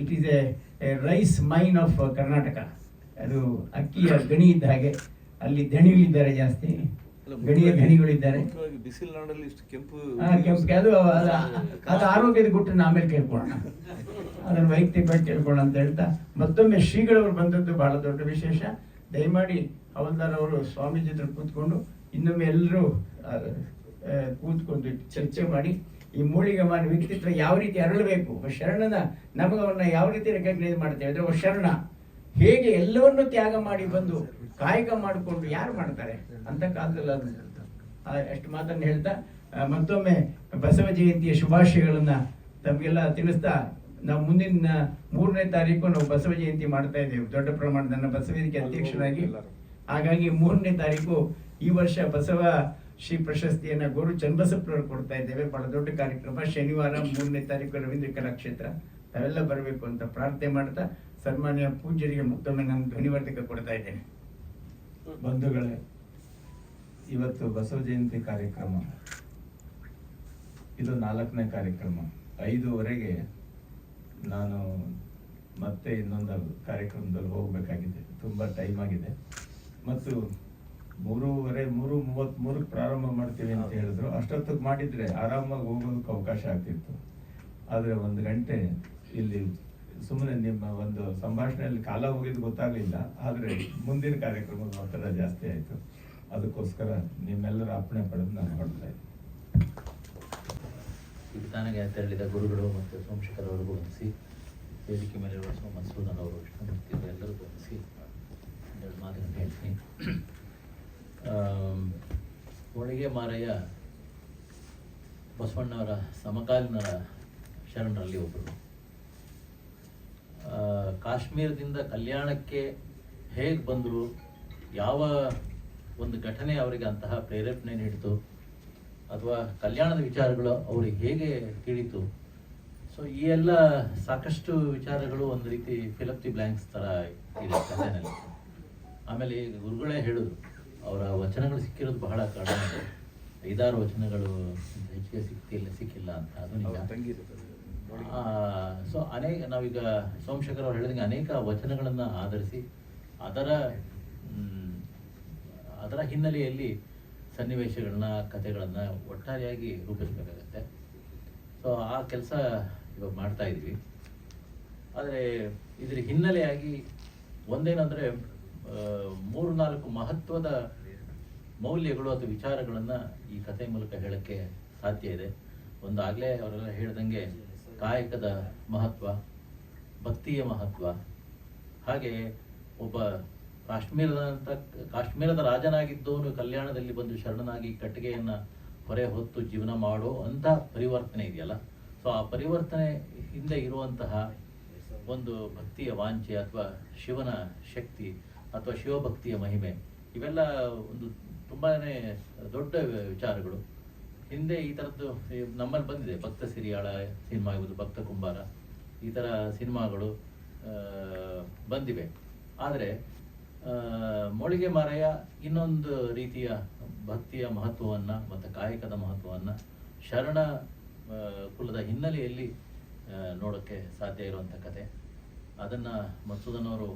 it is a rice mine of Karnataka ಅದು ಅಕ್ಕಿಯ ಗಣಿ ಇದ್ದ ಹಾಗೆ. ಅಲ್ಲಿ ದಣಿಗಳಿದ್ದಾರೆ ಜಾಸ್ತಿ. ಗಡಿಯ ಗಣಿಗಳಿದ್ದಾರೆ ಮುಖ್ಯವಾಗಿ ಬಿಸಿಲು ನಾಡಲ್ಲಿ ಇಷ್ಟು ಕೆಂಪು ಅದು ಆರೋಗ್ಯದ ಗುಟ್ಟನ್ನು ಆಮೇಲೆ ಕೇಳ್ಕೊಳ್ಳೋಣ. ಅದನ್ನು ವೈಯಕ್ತಿಕವಾಗಿ ಕೇಳ್ಕೊಳ್ಳೋಣ ಅಂತ ಹೇಳ್ತಾ ಮತ್ತೊಮ್ಮೆ ಶ್ರೀಗಳವರು ಬಂದದ್ದು ಬಹಳ ದೊಡ್ಡ ವಿಶೇಷ. ದಯಮಾಡಿ ಹವಲ್ದಾರ್ ಅವರು ಸ್ವಾಮೀಜಿ ಹತ್ರ ಕೂತ್ಕೊಂಡು ಇನ್ನೊಮ್ಮೆ ಎಲ್ಲರೂ ಕೂತ್ಕೊಂಡು ಚರ್ಚೆ ಮಾಡಿ ಈ ಮೂಳಿಗೆ ಮಾಡಿ ವ್ಯಕ್ತಿತ್ವ ಯಾವ ರೀತಿ ಅರಳಬೇಕು? ಒಬ್ಬ ಶರಣನ ನಮಗವನ್ನ ಅವನ್ನ ಯಾವ ರೀತಿ ರೆಕಗ್ನೈಸ್ ಮಾಡ್ತೇವೆ? ಅಂದ್ರೆ ಒಬ್ಬ ಶರಣ ಹೇಗೆ ಎಲ್ಲವನ್ನೂ ತ್ಯಾಗ ಮಾಡಿ ಬಂದು ಕಾಯಕ ಮಾಡಿಕೊಂಡು ಯಾರು ಮಾಡ್ತಾರೆ? ಅಂತ ಕಾಲದಲ್ಲಿ ಅದು ಆ, ಅಷ್ಟು ಮಾತನ್ನು ಹೇಳ್ತಾ ಮತ್ತೊಮ್ಮೆ ಬಸವ ಜಯಂತಿಯ ಶುಭಾಶಯಗಳನ್ನ ತಮಗೆಲ್ಲ ತಿಳಿಸ್ತಾ ನಾವು ಮುಂದಿನ ಮೂರನೇ ತಾರೀಕು ನಾವು ಬಸವ ಜಯಂತಿ ಮಾಡ್ತಾ ಇದ್ದೇವೆ. ದೊಡ್ಡ ಪ್ರಮಾಣದ ನನ್ನ ಬಸವೇದಿಕೆ ಅಧ್ಯಕ್ಷರಾಗಿ. ಹಾಗಾಗಿ ಮೂರನೇ ತಾರೀಕು ಈ ವರ್ಷ ಬಸವ ಶ್ರೀ ಪ್ರಶಸ್ತಿಯನ್ನ ಗುರು ಚನ್ನಬಸಪ್ಪನವರು ಕೊಡ್ತಾ ಇದ್ದೇವೆ. ಬಹಳ ದೊಡ್ಡ ಕಾರ್ಯಕ್ರಮ. ಶನಿವಾರ ಮೂರನೇ ತಾರೀಕು ರವೀಂದ್ರ ಕಲಾಕ್ಷೇತ್ರ. ತಾವೆಲ್ಲ ಬರಬೇಕು ಅಂತ ಪ್ರಾರ್ಥನೆ ಮಾಡ್ತಾ ಸನ್ಮಾನ್ಯ ಪೂಜ್ಯರಿಗೆ ಮತ್ತೊಮ್ಮೆ ನಾನು ಧ್ವನಿವರ್ಧಕ ಕೊಡ್ತಾ ಇದ್ದೇನೆ. ಬಂಧುಗಳೇ, ಇವತ್ತು ಬಸವ ಜಯಂತಿ ಕಾರ್ಯಕ್ರಮ. ಇದು ನಾಲ್ಕನೇ ಕಾರ್ಯಕ್ರಮ. ಐದೂವರೆಗೆ ನಾನು ಮತ್ತೆ ಇನ್ನೊಂದು ಕಾರ್ಯಕ್ರಮದಲ್ಲಿ ಹೋಗಬೇಕಾಗಿದೆ. ತುಂಬ ಟೈಮ್ ಆಗಿದೆ. ಮತ್ತು ಮೂರುವರೆ, ಮೂರು ಮೂವತ್ತ್ಮೂರಕ್ಕೆ ಪ್ರಾರಂಭ ಮಾಡ್ತೀವಿ ಅಂತ ಹೇಳಿದ್ರು. ಅಷ್ಟೊತ್ತಿಗೆ ಮಾಡಿದರೆ ಆರಾಮಾಗಿ ಹೋಗೋದಕ್ಕೆ ಅವಕಾಶ ಆಗ್ತಿತ್ತು. ಆದರೆ ಒಂದು ಗಂಟೆ ಇಲ್ಲಿ ಸುಮ್ಮನೆ ನಿಮ್ಮ ಒಂದು ಸಂಭಾಷಣೆಯಲ್ಲಿ ಕಾಲ ಹೋಗಿದ್ದು ಗೊತ್ತಾಗಲಿಲ್ಲ, ಆದರೆ ಮುಂದಿನ ಕಾರ್ಯಕ್ರಮದ ಒತ್ತಡ ಜಾಸ್ತಿ ಆಯಿತು. ಅದಕ್ಕೋಸ್ಕರ ನಿಮ್ಮೆಲ್ಲರ ಅಪ್ಪಣೆ ಪಡೆದು ನಾನು ಹೊರಡ್ತಾ ಇದ್ದೀನಿ. ವಿಜ್ಞಾನಿಗೆ ತೆರಳಿದ ಗುರುಗಳು ಮತ್ತು ಸೋಮಶೇಖರವರಿಗೂ ವಂದಿಸಿ ವೇದಿಕೆ ಮೇಲೆ ಮನ್ಸೂದನ್ ಅವರು ವಿಷ್ಣುಮೂರ್ತಿ ಎಲ್ಲರೂ ಒಂದೆರಡು ಮಾತನ್ನು ಹೇಳ್ತೀನಿ. ಒಳಗೆ ಮಾರಯ್ಯ ಬಸವಣ್ಣವರ ಸಮಕಾಲೀನರ ಶರಣರಲ್ಲಿ ಒಬ್ಬರು ಕಾಶ್ಮೀರದಿಂದ ಕಲ್ಯಾಣಕ್ಕೆ ಹೇಗೆ ಬಂದರು, ಯಾವ ಒಂದು ಘಟನೆ ಅವರಿಗೆ ಅಂತಹ ಪ್ರೇರೇಪಣೆ ನೀಡಿತು, ಅಥವಾ ಕಲ್ಯಾಣದ ವಿಚಾರಗಳು ಅವರಿಗೆ ಹೇಗೆ ತಿಳಿತು. ಸೊ ಈ ಎಲ್ಲ ಸಾಕಷ್ಟು ವಿಚಾರಗಳು ಒಂದು ರೀತಿ ಫಿಲಪ್ ದಿ ಬ್ಲ್ಯಾಂಕ್ಸ್ ಥರ ಇದೆ ಕಥೆನಲ್ಲಿ ಆಮೇಲೆ ಗುರುಗಳೇ ಹೇಳೋದು ಅವರ ವಚನಗಳು ಸಿಕ್ಕಿರೋದು ಬಹಳ ಕಡಿಮೆ. ಐದಾರು ವಚನಗಳು ಹೆಚ್ಚಿಗೆ ಸಿಕ್ತಿಲ್ಲ, ಸಿಕ್ಕಿಲ್ಲ ಅಂತ. ಅದು ನಿಜ. ಸೊ ಅನೇಕ ನಾವೀಗ ಸೋಮಶೇಖರ್ ಅವರು ಹೇಳಿದಂಗೆ ಅನೇಕ ವಚನಗಳನ್ನು ಆಧರಿಸಿ ಅದರ ಅದರ ಹಿನ್ನೆಲೆಯಲ್ಲಿ ಸನ್ನಿವೇಶಗಳನ್ನ, ಕಥೆಗಳನ್ನ ಒಟ್ಟಾರೆಯಾಗಿ ರೂಪಿಸಬೇಕಾಗತ್ತೆ. ಸೊ ಆ ಕೆಲಸ ಇವಾಗ ಮಾಡ್ತಾ ಇದ್ವಿ. ಆದರೆ ಇದ್ರ ಹಿನ್ನೆಲೆಯಾಗಿ ಒಂದೇನಂದ್ರೆ ಮೂರು ನಾಲ್ಕು ಮಹತ್ವದ ಮೌಲ್ಯಗಳು ಅಥವಾ ವಿಚಾರಗಳನ್ನು ಈ ಕಥೆ ಮೂಲಕ ಹೇಳಕ್ಕೆ ಸಾಧ್ಯ ಇದೆ. ಒಂದು ಆಗಲೇ ಅವರೆಲ್ಲ ಹೇಳ್ದಂಗೆ ಕಾಯಕದ ಮಹತ್ವ, ಭಕ್ತಿಯ ಮಹತ್ವ. ಹಾಗೆ ಒಬ್ಬ ಕಾಶ್ಮೀರದ ಕಾಶ್ಮೀರದ ರಾಜನಾಗಿದ್ದವನು ಕಲ್ಯಾಣದಲ್ಲಿ ಬಂದು ಶರಣನಾಗಿ ಕಟ್ಟಿಗೆಯನ್ನು ಹೊರೆ ಹೊತ್ತು ಜೀವನ ಮಾಡೋ ಅಂತ ಪರಿವರ್ತನೆ ಇದೆಯಲ್ಲ. ಸೊ ಆ ಪರಿವರ್ತನೆ ಹಿಂದೆ ಇರುವಂತಹ ಒಂದು ಭಕ್ತಿಯ ವಾಂಛೆ ಅಥವಾ ಶಿವನ ಶಕ್ತಿ ಅಥವಾ ಶಿವಭಕ್ತಿಯ ಮಹಿಮೆ, ಇವೆಲ್ಲ ಒಂದು ತುಂಬಾ ದೊಡ್ಡ ವಿಚಾರಗಳು. ಹಿಂದೆ ಈ ಥರದ್ದು ಈ ನಮ್ಮಲ್ಲಿ ಬಂದಿದೆ, ಭಕ್ತ ಸಿರಿಯಾಳ ಸಿನಿಮಾ ಇರ್ಬೋದು ಭಕ್ತ ಕುಂಬಾರ. ಈ ಥರ ಸಿನಿಮಾಗಳು ಬಂದಿವೆ. ಆದರೆ ಮೊಳಿಗೆ ಮಾರಯ್ಯ ಇನ್ನೊಂದು ರೀತಿಯ ಭಕ್ತಿಯ ಮಹತ್ವವನ್ನು ಮತ್ತು ಕಾಯಕದ ಮಹತ್ವವನ್ನು ಶರಣ ಕುಲದ ಹಿನ್ನೆಲೆಯಲ್ಲಿ ನೋಡೋಕ್ಕೆ ಸಾಧ್ಯ ಇರುವಂಥ ಕತೆ. ಅದನ್ನು ಮಸೂದನವರು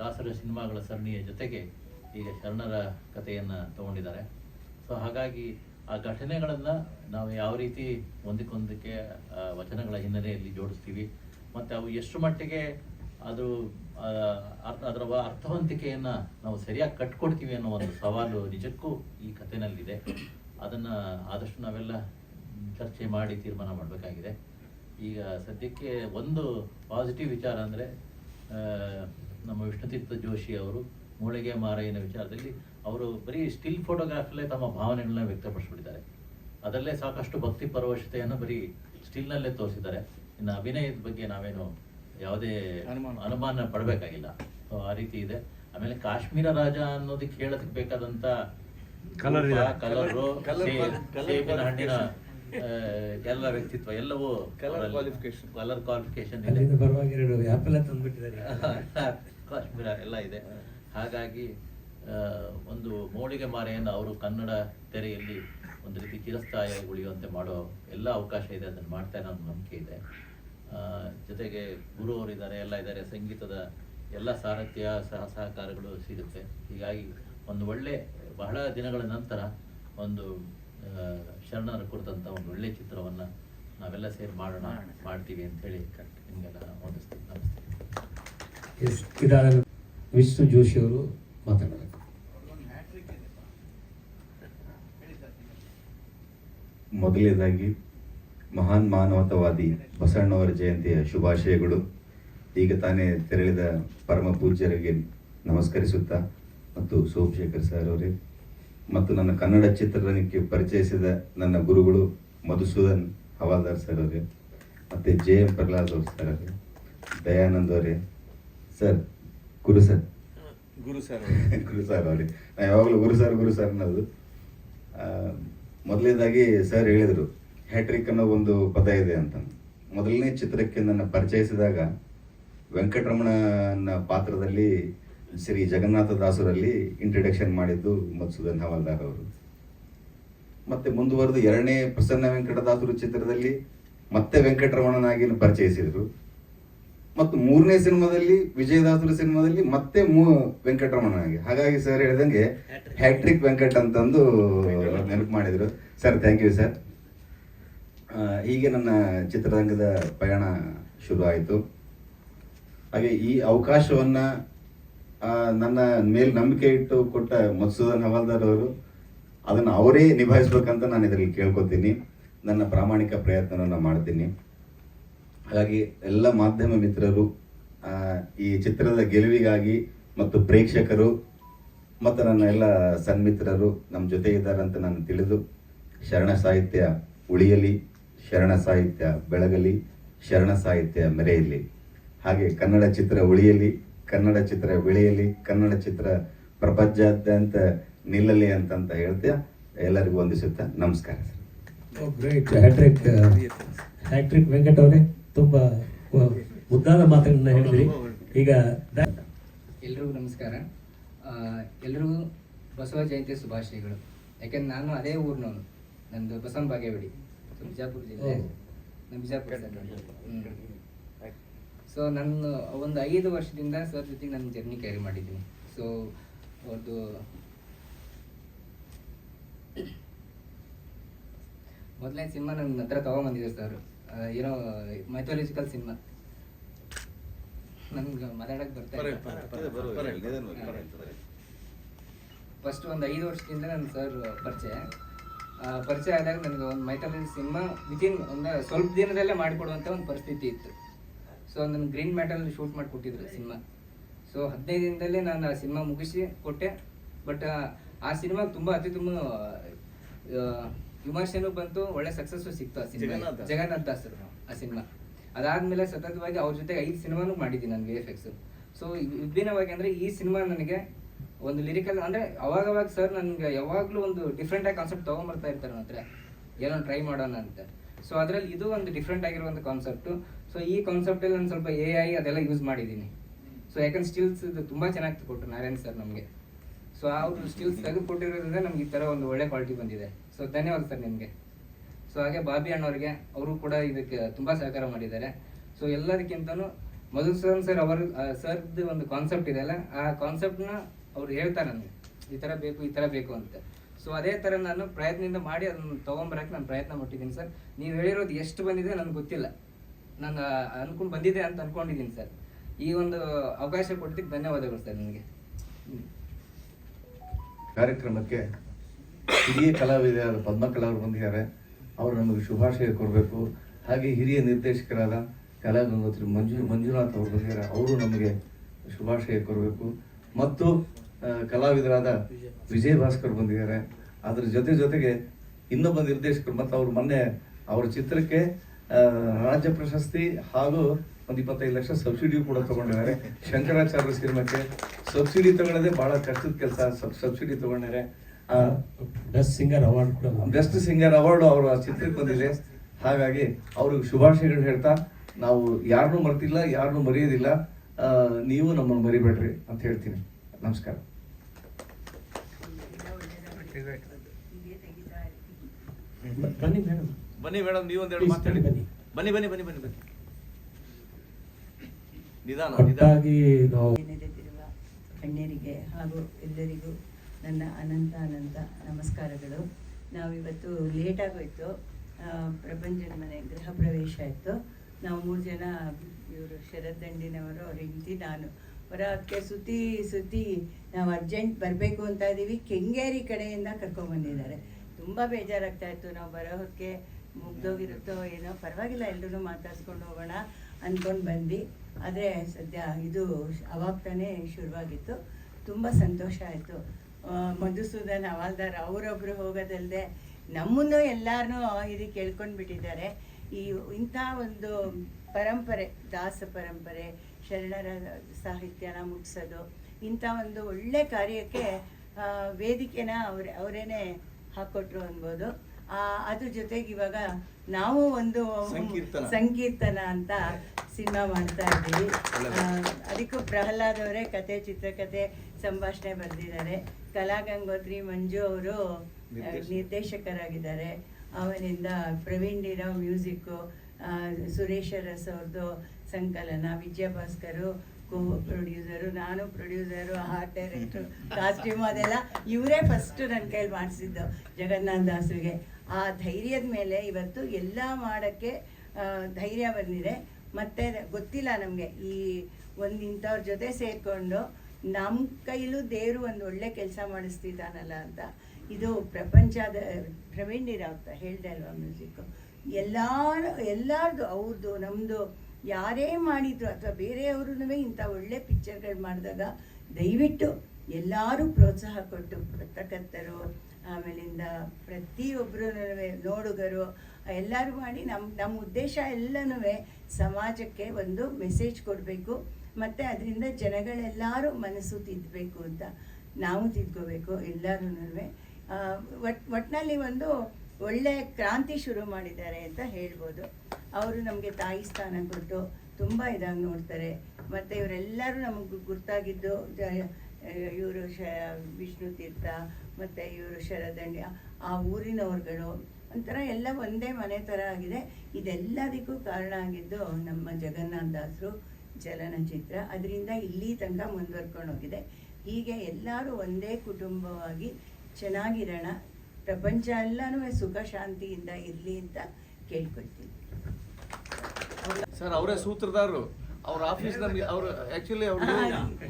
ದಾಸರ ಸಿನಿಮಾಗಳ ಸರಣಿಯ ಜೊತೆಗೆ ಈಗ ಶರಣರ ಕಥೆಯನ್ನು ತಗೊಂಡಿದ್ದಾರೆ. ಸೊ ಹಾಗಾಗಿ ಆ ಘಟನೆಗಳನ್ನು ನಾವು ಯಾವ ರೀತಿ ಒಂದಕ್ಕೊಂದಕ್ಕೆ ವಚನಗಳ ಹಿನ್ನೆಲೆಯಲ್ಲಿ ಜೋಡಿಸ್ತೀವಿ, ಮತ್ತು ಅವು ಎಷ್ಟು ಮಟ್ಟಿಗೆ ಅದು ಅದರ ಅರ್ಥವಂತಿಕೆಯನ್ನ ನಾವು ಸರಿಯಾಗಿ ಕಟ್ಕೊಡ್ತೀವಿ ಅನ್ನೋ ಒಂದು ಸವಾಲು ನಿಜಕ್ಕೂ ಈ ಕಥೆನಲ್ಲಿದೆ. ಅದನ್ನ ಆದಷ್ಟು ನಾವೆಲ್ಲ ಚರ್ಚೆ ಮಾಡಿ ತೀರ್ಮಾನ ಮಾಡಬೇಕಾಗಿದೆ. ಈಗ ಸದ್ಯಕ್ಕೆ ಒಂದು ಪಾಸಿಟಿವ್ ವಿಚಾರ ಅಂದರೆ ನಮ್ಮ ವಿಷ್ಣುತೀರ್ಥ ಜೋಶಿ ಅವರು ಮೂಳೆಗೆ ಮಾರಯ್ಯನ ವಿಚಾರದಲ್ಲಿ ಅವರು ಬರೀ ಸ್ಟಿಲ್ ಫೋಟೋಗ್ರಾಫಲ್ಲೇ ತಮ್ಮ ಭಾವನೆಗಳನ್ನ ವ್ಯಕ್ತಪಡಿಸ್ಬಿಟ್ಟಿದ್ದಾರೆ. ಅದರಲ್ಲೇ ಸಾಕಷ್ಟು ಭಕ್ತಿ ಪರವಶತೆಯನ್ನು ಬರೀ ಸ್ಟಿಲ್ನಲ್ಲೇ ತೋರಿಸಿದ್ದಾರೆ. ಇನ್ನು ಅಭಿನಯದ ಬಗ್ಗೆ ನಾವೇನು ಯಾವುದೇ ಅನುಮಾನ. ಅನುಮಾನ ಪಡಬೇಕಾಗಿಲ್ಲ. ಸೊ ಆ ರೀತಿ ಇದೆ. ಆಮೇಲೆ ಕಾಶ್ಮೀರ ರಾಜ ಅನ್ನೋದಕ್ಕೆ ಹೇಳೋದಕ್ಕೆ ಬೇಕಾದಂತ ಕಲರ್ ಕಲರ್ ಸೇಬಿನ ಹಣ್ಣಿನ. ಎಲ್ಲ ವ್ಯಕ್ತಿತ್ವ ಎಲ್ಲವೂ ಕಲರ್ qualification. ಕಲರ್ ಕ್ವಾಲಿಫಿಕೇಶನ್ ಇದೆ. ಎರಡು ತಂದ್ಬಿಟ್ಟಿದ್ದಾರೆ. ಕಾಶ್ಮೀರ ಎಲ್ಲ ಇದೆ. ಹಾಗಾಗಿ ಒಂದು ಮೋಳಿಗೆ ಮಾರೆಯನ್ನು ಅವರು ಕನ್ನಡ ತೆರೆಯಲ್ಲಿ ಒಂದು ರೀತಿ ಚಿರಸ್ಥಾಯ ಉಳಿಯುವಂತೆ ಮಾಡೋ ಎಲ್ಲ ಅವಕಾಶ ಇದೆ ಅದನ್ನು ಮಾಡ್ತಾರೆ ಅನ್ನೋ ನಂಬಿಕೆ ಇದೆ. ಜೊತೆಗೆ ಗುರು ಅವರಿದ್ದಾರೆ ಎಲ್ಲ ಇದ್ದಾರೆ ಸಂಗೀತದ ಎಲ್ಲ ಸಾರಥ್ಯ ಸಹ ಸಹಕಾರಗಳು ಸಿಗುತ್ತೆ. ಹೀಗಾಗಿ ಒಂದು ಒಳ್ಳೆ ಬಹಳ ದಿನಗಳ ನಂತರ ಒಂದು ಶರಣರ ಕುರಿತಂಥ ಒಂದು ಒಳ್ಳೆ ಚಿತ್ರವನ್ನು ನಾವೆಲ್ಲ ಸೇರಿ ಮಾಡೋಣ ಮಾಡ್ತೀವಿ ಅಂತ ಹೇಳಿ ನಿಮಗೆಲ್ಲ ವಂದಿಸ್ತೀನಿ ನಮಸ್ತೆ. ವಿಷ್ಣು ಜೋಶಿ ಅವರು ಮಾತನಾಡಬೇಕು. ಮೊದಲನೇದಾಗಿ ಮಹಾನ್ ಮಾನವತಾವಾದಿ ಬಸವಣ್ಣವರ ಜಯಂತಿಯ ಶುಭಾಶಯಗಳು. ಈಗ ತಾನೇ ತೆರಳಿದ ಪರಮ ಪೂಜ್ಯರಿಗೆ ನಮಸ್ಕರಿಸುತ್ತಾ ಮತ್ತು ಸೋಮಶೇಖರ್ ಸರ್ ಅವರೇ, ಮತ್ತು ನನ್ನ ಕನ್ನಡ ಚಿತ್ರರಂಗಕ್ಕೆ ಪರಿಚಯಿಸಿದ ನನ್ನ ಗುರುಗಳು ಮಧುಸೂದನ್ ಹವಾಲ್ದಾರ್ ಸರ್ ಅವರೇ, ಮತ್ತು ಜೆ ಎಂ ಪ್ರಹ್ಲಾದ್ ಅವ್ರ ಸರ್ ಅವರೇ, ದಯಾನಂದ್ ಅವರೇ. Sir Guru sir. Guru sir Guru sir ಅವರೇ. ನಾ ಯಾವಾಗಲೂ ಗುರು ಸರ್ ಗುರು ಸರ್ ಅನ್ನೋದು. ಮೊದಲನೇದಾಗಿ ಸರ್ ಹೇಳಿದರು ಹ್ಯಾಟ್ರಿಕ್ ಅನ್ನೋ ಒಂದು ಪದ ಇದೆ ಅಂತ ಮೊದಲನೇ ಚಿತ್ರಕ್ಕೆ ನನ್ನ ಪರಿಚಯಿಸಿದಾಗ ವೆಂಕಟರಮಣನ ಪಾತ್ರದಲ್ಲಿ ಶ್ರೀ ಜಗನ್ನಾಥ ದಾಸರಲ್ಲಿ ಇಂಟ್ರಡಕ್ಷನ್ ಮಾಡಿದ್ದು ಮಧುಸೂದನ್ ಹವಾಲ್ದಾರ್ ಅವರು. ಮತ್ತೆ ಮುಂದುವರೆದು ಎರಡನೇ ಪ್ರಸನ್ನ ವೆಂಕಟದಾಸರು ಚಿತ್ರದಲ್ಲಿ ಮತ್ತೆ ವೆಂಕಟರಮಣನಾಗಿ ಪರಿಚಯಿಸಿದರು. ಮತ್ತು ಮೂರನೇ ಸಿನಿಮಾದಲ್ಲಿ ವಿಜಯದಾಸರ ಸಿನಿಮಾದಲ್ಲಿ ಮತ್ತೆ ಮೂ ವೆಂಕಟರಮಣನಾಗಿ ಹಾಗಾಗಿ ಸರ್ ಹೇಳಿದಂಗೆ ಹ್ಯಾಟ್ರಿಕ್. ವೆಂಕಟ್ ಅಂತಂದು ನೆನಪು ಮಾಡಿದರು. ಸರ್ ಥ್ಯಾಂಕ್ ಯು ಸರ್ ಹೀಗೆ ನನ್ನ ಚಿತ್ರರಂಗದ ಪಯಣ ಶುರು ಆಯಿತು ಹಾಗೆ ಈ ಅವಕಾಶವನ್ನು ನನ್ನ ಮೇಲೆ ನಂಬಿಕೆ ಇಟ್ಟು ಕೊಟ್ಟ ಮಧುಸೂದನ್ ಹವಾಲ್ದಾರ್ ಅವರು ಅದನ್ನು ಅವರೇ ನಿಭಾಯಿಸ್ಬೇಕಂತ ನಾನು ಇದರಲ್ಲಿ ಕೇಳ್ಕೊತೀನಿ. ನನ್ನ ಪ್ರಾಮಾಣಿಕ ಪ್ರಯತ್ನವನ್ನು ಮಾಡ್ತೀನಿ. ಹಾಗಾಗಿ ಎಲ್ಲ ಮಾಧ್ಯಮ ಮಿತ್ರರು ಈ ಚಿತ್ರದ ಗೆಲುವಿಗಾಗಿ ಮತ್ತು ಪ್ರೇಕ್ಷಕರು ಮತ್ತು ನನ್ನ ಎಲ್ಲ ಸನ್ಮಿತ್ರರು ನಮ್ಮ ಜೊತೆ ಇದ್ದಾರೆ ಅಂತ ನಾನು ತಿಳಿದು, ಶರಣ ಸಾಹಿತ್ಯ ಉಳಿಯಲಿ, ಶರಣ ಸಾಹಿತ್ಯ ಬೆಳಗಲಿ, ಶರಣ ಸಾಹಿತ್ಯ ಮೆರೆಯಲಿ. ಹಾಗೆ ಕನ್ನಡ ಚಿತ್ರ ಉಳಿಯಲಿ, ಕನ್ನಡ ಚಿತ್ರ ಬೆಳೆಯಲಿ, ಕನ್ನಡ ಚಿತ್ರ ಪ್ರಪಂಚಾದ್ಯಂತ ನಿಲ್ಲಲಿ ಅಂತಂತ ಹೇಳ್ತೀಯ ಎಲ್ಲರಿಗೂ ವಂದಿಸುತ್ತಾ ನಮಸ್ಕಾರ ಸರ್. ಹ್ಯಾಟ್ರಿಕ್ ಹ್ಯಾಟ್ರಿಕ್ ವೆಂಕಟ್ ಅವರೇ. ತುಂಬ ಮುದ್ದಾದ ಮಾತುಗಳನ್ನ ಹೇಳಿದ್ರಿ ಈಗ ಎಲ್ರಿಗೂ ನಮಸ್ಕಾರ. ಆ, ಎಲ್ರಿಗೂ ಬಸವ ಜಯಂತಿ ಶುಭಾಶಯಗಳು. ಯಾಕೆಂದ್ರೆ ನಾನು ಅದೇ ಊರಿನವನು. ನಂದು ಬಸವನ ಬಾಗೇವಾಡಿ. ಸೊ ಬಿಜಾಪುರ ಜಿಲ್ಲೆ. ನಮ್ಮ ಬಿಜಾಪುರ ಸೊ ನಾನು ಒಂದು ಐದು ವರ್ಷದಿಂದ ಸರ್ ಜೊತೆಗೆ ನನ್ನ ಜರ್ನಿ ಕ್ಯಾರಿ ಮಾಡಿದ್ದೀನಿ. ಸೊ ಅವ್ರದ್ದು ಮೊದಲನೇ ಸಿನಿಮಾ ನನ್ನ ಹತ್ರ ತಗೊಂಡ್ಬಂದಿದ್ರು ಸರ್. ಏನೋ ಮೈಥಾಲಜಿಕಲ್ ಸಿನಿಮಾ ನನ್ಗೆ ಮಾತಾಡಕ್ಕೆ ಬರ್ತಾ ಇಲ್ಲ. ಫಸ್ಟ್ ಒಂದು ಐದು ವರ್ಷದಿಂದ ನನ್ನ ಸರ್ ಪರಿಚಯ. ಪರಿಚಯ ಆದಾಗ ನನಗೆ ಒಂದು ಮೈಥಾಲಜಿ ಸಿನಿಮಾ ವಿತಿನ್ ಒಂದು ಸ್ವಲ್ಪ ದಿನದಲ್ಲೇ ಮಾಡಿಕೊಡುವಂಥ ಒಂದು ಪರಿಸ್ಥಿತಿ ಇತ್ತು. ಸೊ ನನ್ನ ಗ್ರೀನ್ ಮ್ಯಾಟಲ್ಲಿ ಶೂಟ್ ಮಾಡಿಕೊಟ್ಟಿದ್ರು ಸಿನಿಮಾ ಸೊ ಹದಿನೈದು ದಿನದಲ್ಲೇ ನಾನು ಆ ಸಿನಿಮಾ ಮುಗಿಸಿ ಕೊಟ್ಟೆ. ಬಟ್ ಆ ಸಿನಿಮಾಗೆ ತುಂಬ ಅತ್ಯುತ್ತಮ ಆ, ವಿಮರ್ಶೆನೂ ಬಂತು ಒಳ್ಳೆ ಸಕ್ಸಸ್ಸು ಸಿಕ್ತು ಆ ಸಿನಿಮಾ. ಜಗನ್ನಾಥ್ ದಾಸ್. ಜಗನ್ನಾಥ್ ದಾಸರು ಆ ಸಿನಿಮಾ. ಅದಾದ್ಮೇಲೆ ಸತತವಾಗಿ ಅವ್ರ ಜೊತೆ ಐದು ಸಿನಿಮಾನು ಮಾಡಿದ್ದೀನಿ ನಾನು ವಿ ಎಫ್ ಎಕ್ಸ್ ಸೊ ವಿಭಿನ್ನವಾಗಿ ಅಂದರೆ ಈ ಸಿನಿಮಾ ನನಗೆ ಒಂದು ಲಿರಿಕಲ್ ಅಂದರೆ ಅವಾಗ ಅವಾಗ ಸರ್ ನನಗೆ ಯಾವಾಗಲೂ ಒಂದು ಡಿಫ್ರೆಂಟ್ ಆಗಿ ಕಾನ್ಸೆಪ್ಟ್ ತೊಗೊಂಬರ್ತಾ ಇರ್ತಾರೆ ಮಾತ್ರ ಹತ್ರ. ಏನೋ ಟ್ರೈ ಮಾಡೋಣ ಅಂತ. ಸೊ ಅದರಲ್ಲಿ ಇದು ಒಂದು ಡಿಫ್ರೆಂಟ್ ಆಗಿರುವಂಥ ಕಾನ್ಸೆಪ್ಟು ಸೊ ಈ ಕಾನ್ಸೆಪ್ಟಲ್ಲಿ ನಾನು ಸ್ವಲ್ಪ ಎ ಐ ಅದೆಲ್ಲ ಯೂಸ್ ಮಾಡಿದ್ದೀನಿ ಸೊ ಯಾಕಂದ್ರೆ ಸ್ಟಿಲ್ಸ್ ಇದು ತುಂಬ ಚೆನ್ನಾಗಿ ಕೊಟ್ಟರು ನಾರಾಯಣ್ ಸರ್ ನಮಗೆ. ಸೊ ಅವರು ಸ್ಟಿಲ್ಸ್ ತೆಗೆದು ಕೊಟ್ಟಿರೋದ್ರಿಂದ ನಮ್ಗೆ ಈ ಥರ ಒಂದು ಒಳ್ಳೆ ಕ್ವಾಲಿಟಿ ಬಂದಿದೆ. ಸೊ ಧನ್ಯವಾದ ಸರ್ ನಿಮಗೆ. ಸೊ ಹಾಗೆ ಬಾಬಿ ಅಣ್ಣವ್ರಿಗೆ ಅವರು ಕೂಡ ಇದಕ್ಕೆ ತುಂಬ ಸಹಕಾರ ಮಾಡಿದ್ದಾರೆ. ಸೊ ಎಲ್ಲದಕ್ಕಿಂತನೂ ಮಧುಸೂದನ್ ಸರ್ ಅವರ ಸರ್ದು ಒಂದು ಕಾನ್ಸೆಪ್ಟ್ ಇದೆ ಅಲ್ಲ, ಆ ಕಾನ್ಸೆಪ್ಟ್ನ ಅವ್ರು ಹೇಳ್ತಾರೆ ನನಗೆ. ಈ ಥರ ಬೇಕು, ಈ ಥರ ಬೇಕು ಅಂತ. ಸೊ ಅದೇ ಥರ ನಾನು ಪ್ರಯತ್ನದಿಂದ ಮಾಡಿ ಅದನ್ನು ತೊಗೊಂಬರಕ್ಕೆ ನಾನು ಪ್ರಯತ್ನ ಪಟ್ಟಿದ್ದೀನಿ ಸರ್. ನೀವು ಹೇಳಿರೋದು ಎಷ್ಟು ಬಂದಿದೆ ನನಗೆ ಗೊತ್ತಿಲ್ಲ. ನಾನು ಅನ್ಕೊಂಡು ಬಂದಿದೆ ಅಂತ ಅಂದ್ಕೊಂಡಿದ್ದೀನಿ ಸರ್. ಈ ಒಂದು ಅವಕಾಶ ಕೊಟ್ಟಿದ್ದಕ್ಕೆ ಧನ್ಯವಾದಗಳು ಸರ್ ನನಗೆ ಕಾರ್ಯಕ್ರಮಕ್ಕೆ ಹಿರಿಯ ಕಲಾವಿದರಾದ ಪದ್ಮಕಲಾ ಅವರು ಬಂದಿದ್ದಾರೆ. ಅವರು ನಮಗೆ ಶುಭಾಶಯ ಕೊಡಬೇಕು. ಹಾಗೆ ಹಿರಿಯ ನಿರ್ದೇಶಕರಾದ ಕಲಾ ಗಂಗೋತ್ರಿ ಮಂಜು, ಮಂಜುನಾಥ್ ಅವರು ಬಂದಿದ್ದಾರೆ. ಅವರು ನಮಗೆ ಶುಭಾಶಯ ಕೊಡಬೇಕು. ಮತ್ತು ಕಲಾವಿದರಾದ ವಿಜಯ್ ಭಾಸ್ಕರ್ ಬಂದಿದ್ದಾರೆ. ಅದರ ಜೊತೆ ಜೊತೆಗೆ ಇನ್ನೊಬ್ಬ ನಿರ್ದೇಶಕರು ಮತ್ತು ಅವರು ಮೊನ್ನೆ ಅವರ ಚಿತ್ರಕ್ಕೆ ರಾಜ್ಯ ಪ್ರಶಸ್ತಿ ಹಾಗೂ ಒಂದು ಇಪ್ಪತ್ತೈದು ಲಕ್ಷ ಸಬ್ಸಿಡಿ ಕೂಡ ತಗೊಂಡಿದ್ದಾರೆ. ಶಂಕರಾಚಾರ್ಯ ಸಿನಿಮಾಕ್ಕೆ ಸಬ್ಸಿಡಿ ತಗೊಳ್ಳೋದೇ ಭಾಳ ಕಷ್ಟದ ಕೆಲಸ. ಸಬ್ಸಿಡಿ ತಗೊಂಡಿದ್ದಾರೆ. ಬೆಸ್ಟ್ ಸಿಂಗರ್ ಅವಾರ್ಡ್ ಕೂಡ ಬೆಸ್ಟ್ ಸಿಂಗರ್ ಅವಾರ್ಡ್ ಅವರು ಚಿತ್ರಕ್ಕೆ ಬಂದಿದೆ. ಹಾಗಾಗಿ ಅವ್ರಿಗೆ ಶುಭಾಶಯಗಳು ಹೇಳ್ತಾ ನಾವು ಯಾರನ್ನೂ ಮರ್ತಿಲ್ಲ ಯಾರನ್ನೂ ಮರೆಯೋದಿಲ್ಲ. ನೀವು ನಮ್ಮನ್ನು ಮರಿಬೇಡ್ರಿ ಅಂತ ಹೇಳ್ತೀನಿ. ನಮಸ್ಕಾರ. ಬನ್ನಿ ಮೇಡಮ್. ಬನ್ನಿ ಮೇಡಮ್ ನೀವು ಒಂದೆರಡು ಮಾತಾಡಿ. ಬನ್ನಿ. ಬನ್ನಿ ಬನ್ನಿ ಬನ್ನಿ ಬನ್ನಿ ಬನ್ನಿ. ನಿಧಾನ ನಿಧಾನ. ಒಟ್ಟಾಗಿ ನಾವು ಗಣ್ಯರಿಗೆ ಹಾಗೂ ಎಲ್ಲರಿಗೂ ನನ್ನ ಅನಂತ ಅನಂತ ನಮಸ್ಕಾರಗಳು. ನಾವಿವತ್ತು ಲೇಟ್ ಆಗೋಯ್ತು. ಪ್ರಪಂಚದ ಮನೆ ಗೃಹ ಪ್ರವೇಶ ಇತ್ತು. ನಾವು ಮೂರು ಜನ, ಇವರು ಶರದ್ ದಂಡಿನವರು, ಅವ್ರ ಹೆಂಡತಿ, ನಾನು. ಹೊರಕ್ಕೆ ಸುತಿ ಸುತಿ ನಾವು ಅರ್ಜೆಂಟ್ ಬರಬೇಕು ಅಂತ ಇದ್ದೀವಿ. ಕೆಂಗೇರಿ ಕಡೆಯಿಂದ ಕರ್ಕೊಂಡ್ಬಂದಿದ್ದಾರೆ ತುಂಬ ಬೇಜಾರಾಗ್ತಾ ಇತ್ತು. ನಾವು ಬರೋ ಹೊತ್ತಿಗೆ ಮುಗ್ದೋಗಿರುತ್ತೋ ಏನೋ, ಪರವಾಗಿಲ್ಲ ಎಲ್ಲರೂ ಮಾತಾಡ್ಸ್ಕೊಂಡು ಹೋಗೋಣ ಅಂದ್ಕೊಂಡು ಬಂದ್ವಿ. ಆದರೆ ಸದ್ಯ ಇದು ಅವಾಗ ತಾನೇ ಶುರುವಾಗಿತ್ತು. ತುಂಬ ಸಂತೋಷ ಆಯಿತು. ಮಧುಸೂದನ್ ಹವಾಲ್ದಾರ್ ಅವರೊಬ್ರು ಹೋಗೋದಲ್ಲದೆ ನಮ್ಮನ್ನು ಎಲ್ಲರನ್ನೂ ಇದು ಕೇಳ್ಕೊಂಡು ಬಿಟ್ಟಿದ್ದಾರೆ ಈ ಇಂಥ ಒಂದು ಪರಂಪರೆ, ದಾಸ ಪರಂಪರೆ, ಶರಣರ ಸಾಹಿತ್ಯನ ಮುಗಿಸೋದು ಇಂಥ ಒಂದು ಒಳ್ಳೆ ಕಾರ್ಯಕ್ಕೆ ವೇದಿಕೆನ ಅವ್ರ, ಅವರೇನೆ ಹಾಕ್ಕೊಟ್ರು ಅನ್ಬೋದು. ಅದ್ರ ಜೊತೆಗೆ ಇವಾಗ ನಾವು ಒಂದು ಸಂಕೀರ್ತನ. ಅಂತ ಸಿನಿಮಾ ಮಾಡ್ತಾ ಇದ್ದೀವಿ. ಅದಕ್ಕೂ ಪ್ರಹ್ಲಾದ್ ಅವರೇ ಕತೆ ಚಿತ್ರಕಥೆ ಸಂಭಾಷಣೆ ಬರೆದಿದ್ದಾರೆ. ಕಲಾ ಗಂಗೋತ್ರಿ ಮಂಜು ಅವರು ನಿರ್ದೇಶಕ. ನಿರ್ದೇಶಕರಾಗಿದ್ದಾರೆ. ಅವನಿಂದ ಪ್ರವೀಣ್ ಡಿರಾವ್ ಮ್ಯೂಸಿಕ್ಕು ಸುರೇಶ್ ರಸ್ ಅವ್ರದ್ದು ಸಂಕಲನ ವಿಜಯ ಭಾಸ್ಕರು ಕೋ ಪ್ರೊಡ್ಯೂಸರು ನಾನು ಪ್ರೊಡ್ಯೂಸರು ಆರ್ಟ್ ಡೈರೆಕ್ಟ್ರು ಕಾಸ್ಟ್ಯೂಮ್ ಅದೆಲ್ಲ ಇವರೇ ಫಸ್ಟ್ ನನ್ನ ಕೈಲಿ ಮಾಡಿಸಿದ್ದು ಜಗನ್ನಾಥ್ ದಾಸ್ರಿಗೆ. ಆ ಧೈರ್ಯದ ಮೇಲೆ ಇವತ್ತು ಎಲ್ಲ ಮಾಡೋಕ್ಕೆ ಧೈರ್ಯ ಬಂದಿದೆ. ಮತ್ತು ಗೊತ್ತಿಲ್ಲ ನಮಗೆ, ಈ ಒಂದು ಇಂಥವ್ರ ಜೊತೆ ಸೇರಿಕೊಂಡು ನಮ್ಮ ಕೈಲೂ ದೇವರು ಒಂದು ಒಳ್ಳೆ ಕೆಲಸ ಮಾಡಿಸ್ತಿದ್ದಾನಲ್ಲ ಅಂತ ಇದು ಪ್ರಪಂಚದ ಪ್ರವೀಣ್ ಅಂತ ಹೇಳ್ದೆ ಅಲ್ವಾ ಮ್ಯೂಸಿಕ್ಕು. ಎಲ್ಲಾರ, ಎಲ್ಲರದು ಅವ್ರದ್ದು ನಮ್ಮದು ಯಾರೇ ಮಾಡಿದ್ರು ಅಥವಾ ಬೇರೆಯವ್ರೂ ಇಂಥ ಒಳ್ಳೆ ಪಿಕ್ಚರ್ಗಳು ಮಾಡಿದಾಗ ದಯವಿಟ್ಟು ಎಲ್ಲರೂ ಪ್ರೋತ್ಸಾಹ ಕೊಟ್ಟು ಪತ್ರಕರ್ತರು ಆಮೇಲಿಂದ ಪ್ರತಿಯೊಬ್ಬರೂ ನೋಡುಗರು, ಎಲ್ಲರೂ ಮಾಡಿ ನಮ್ಮ ನಮ್ಮ ಉದ್ದೇಶ ಎಲ್ಲನೂ ಸಮಾಜಕ್ಕೆ ಒಂದು ಮೆಸೇಜ್ ಕೊಡಬೇಕು. ಮತ್ತು ಅದರಿಂದ ಜನಗಳೆಲ್ಲರೂ ಮನಸ್ಸು ತಿದ್ದಬೇಕು ಅಂತ ನಾವು ತಿದ್ಕೋಬೇಕು ಎಲ್ಲರೂ ಒಟ್ ಒಟ್ಟಿನಲ್ಲಿ ಒಂದು ಒಳ್ಳೆ ಕ್ರಾಂತಿ ಶುರು ಮಾಡಿದ್ದಾರೆ ಅಂತ ಹೇಳ್ಬೋದು. ಅವರು ನಮಗೆ ತಾಯಿ ಸ್ಥಾನ ಕೊಟ್ಟು ತುಂಬ ಇದಾಗಿ ನೋಡ್ತಾರೆ. ಮತ್ತು ಇವರೆಲ್ಲರೂ ನಮಗೆ ಗುರ್ತಾಗಿದ್ದು ಇವರು ಶ, ವಿಷ್ಣು ತೀರ್ಥ, ಮತ್ತು ಇವರು ಶರದಂಡ್ಯ ಆ ಊರಿನವ್ರುಗಳು ಒಂಥರ ಎಲ್ಲ ಒಂದೇ ಮನೆ ಥರ ಆಗಿದೆ. ಇದೆಲ್ಲದಕ್ಕೂ ಕಾರಣ ಆಗಿದ್ದು ನಮ್ಮ ಜಗನ್ನಾಥ ದಾಸರು ಚಲನಚಿತ್ರ ಅದರಿಂದ ಇಲ್ಲಿ ತನಕ ಮುಂದುವರ್ಕೊಂಡು ಹೋಗಿದೆ. ಹೀಗೆ ಎಲ್ಲರೂ ಒಂದೇ ಕುಟುಂಬವಾಗಿ ಚೆನ್ನಾಗಿರೋಣ. ಪ್ರಪಂಚ ಎಲ್ಲನೂ ಸುಖ ಶಾಂತಿಯಿಂದ ಇರಲಿ ಅಂತ ಕೇಳ್ಕೊಳ್ತೀನಿ. ಸರ್, ಅವರೇ ಸೂತ್ರಧಾರರು. ಅವ್ರ ಆಫೀಸ್ ನಮ್ಗೆ ಅವ್ರ ಆಕ್ಚುಲಿ ಅವ್ರ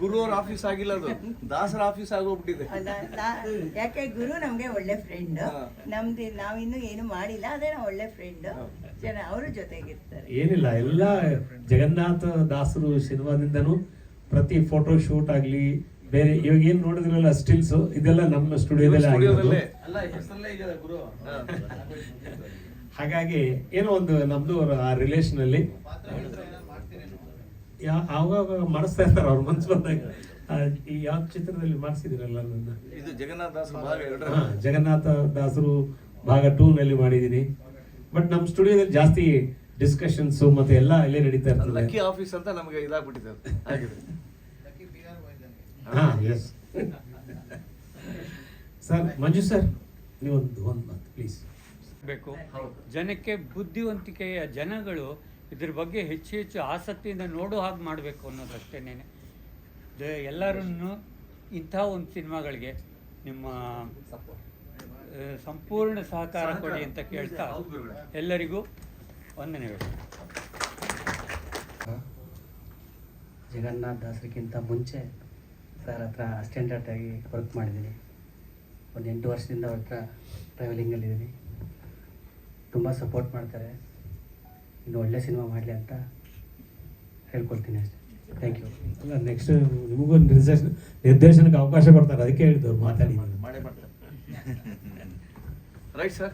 ಗುರು ಅವ್ರ ಆಫೀಸ್ ಆಗಿಲ್ಲ ಅದು. ದಾಸರ ಆಫೀಸ್ ಆಗೋಗ್ಬಿಟ್ಟಿದೆ. ಯಾಕೆ ಗುರು ನಮ್ಗೆ ಒಳ್ಳೆ ಫ್ರೆಂಡ್. ನಮ್ದು ನಾವಿನ್ನು ಏನು ಮಾಡಿಲ್ಲ ಅದೇ ನಾವು ಒಳ್ಳೆ ಫ್ರೆಂಡ್ ಜನ ಅವರು ಜೊತೆಗಿರ್ತಾರೆ ಏನಿಲ್ಲ ಎಲ್ಲ ಜಗನ್ನಾಥ ದಾಸರು ಸಿನಿಮಾದಿಂದನು ಪ್ರತಿ ಫೋಟೋ ಶೂಟ್ ಆಗ್ಲಿ ಬೇರೆ ಇವಾಗ ಏನ್ ನೋಡಿದ್ರಲ್ಲ ಸ್ಟಿಲ್ಸ್ ಇದೆಲ್ಲ ನಮ್ಮ ಸ್ಟುಡಿಯೋದಲ್ಲೇ ಸ್ಟುಡಿಯೋದಲ್ಲೇ ಆಗಿರೋದು. ಅಲ್ಲ ಹೆಸರಲ್ಲೇ ಇದೆ ಗುರು. ಹಾಗಾಗಿ ಏನೋ ಒಂದು ನಮ್ದು ಅವ್ರ ಆ ರಿಲೇಷನ್ ಅಲ್ಲಿ ಯಾ- ಆವಾಗ ಮಾಡಿಸ್ತಾ ಇರ್ತಾರೆ ಅವ್ರ ಮನ್ಸು ಬಂದಾಗ. ಈ ಯಾವ ಚಿತ್ರದಲ್ಲಿ ಮಾಡಿಸಿದಿರಲ್ಲ ನನ್ನ ಇದು ಜಗನ್ನಾಥ ದಾಸರು ಭಾಗ ಜಗನ್ನಾಥ ದಾಸರು ಭಾಗ ಟೂ ನಲ್ಲಿ ಮಾಡಿದೀನಿ ಬಟ್ ನಮ್ಮ ಸ್ಟುಡಿಯೋದಲ್ಲಿ ಜಾಸ್ತಿ ಡಿಸ್ಕಷನ್ಸ್ ಮತ್ತೆ ಎಲ್ಲ ಅಲ್ಲೇ ನಡೀತಾ ಲಕ್ಕಿ ಆಫೀಸ್ ಅಂತ ನಮಗೆ ಇದಾಗ್ಬಿಟ್ಟಿದೆ ಹಾ ಎಸ್ ಸರ್ ಮಂಜು ಸರ್ ನೀವೊಂದು ಒಂದು ಮಾತು ಪ್ಲೀಸ್ ಬೇಕು. ಜನಕ್ಕೆ ಬುದ್ಧಿವಂತಿಕೆಯ ಜನಗಳು ಇದ್ರ ಬಗ್ಗೆ ಹೆಚ್ಚು ಹೆಚ್ಚು ಆಸಕ್ತಿಯಿಂದ ನೋಡೋ ಹಾಗೆ ಮಾಡಬೇಕು ಅನ್ನೋದಷ್ಟೇನೆ ಎಲ್ಲರನ್ನು ಇಂಥ ಒಂದು ಸಿನಿಮಾಗಳಿಗೆ ನಿಮ್ಮ ಸಂಪೂರ್ಣ ಸಹಕಾರ ಕೊಡಿ ಅಂತ ಕೇಳ್ತಾ ಎಲ್ಲರಿಗೂ ವಂದನೆಗಳು. ಜಗನ್ನಾಥ್ ದಾಸರಿಗಿಂತ ಮುಂಚೆ ಸರ್ ಹತ್ರ ಅಸ್ಟೆಂಡರ್ಟ್ ಆಗಿ ವರ್ಕ್ ಮಾಡಿದ್ದೀನಿ. ಒಂದು ಎಂಟು ವರ್ಷದಿಂದ ಅವ್ರ ಹತ್ರ ಟ್ರಾವೆಲಿಂಗಲ್ಲಿದ್ದೀನಿ ತುಂಬ ಸಪೋರ್ಟ್ ಮಾಡ್ತಾರೆ. ಇನ್ನು ಒಳ್ಳೆ ಸಿನಿಮಾ ಮಾಡಲಿ ಅಂತ ಹೇಳ್ಕೊಳ್ತೀನಿ ಅಷ್ಟೇ. ಥ್ಯಾಂಕ್ ಯು ಅಲ್ಲ ನೆಕ್ಸ್ಟ್ ನಿಮಗೂ ನಿರ್ದೇಶನ ನಿರ್ದೇಶನಕ್ಕೆ ಅವಕಾಶ ಕೊಡ್ತಾರೆ ಅದಕ್ಕೆ ಹೇಳಿದ್ದು ಮಾತಾಡಿ. ಮಾಡೇ ಮಾಡ್ತಾರೆ ರೈಟ್ ಸರ್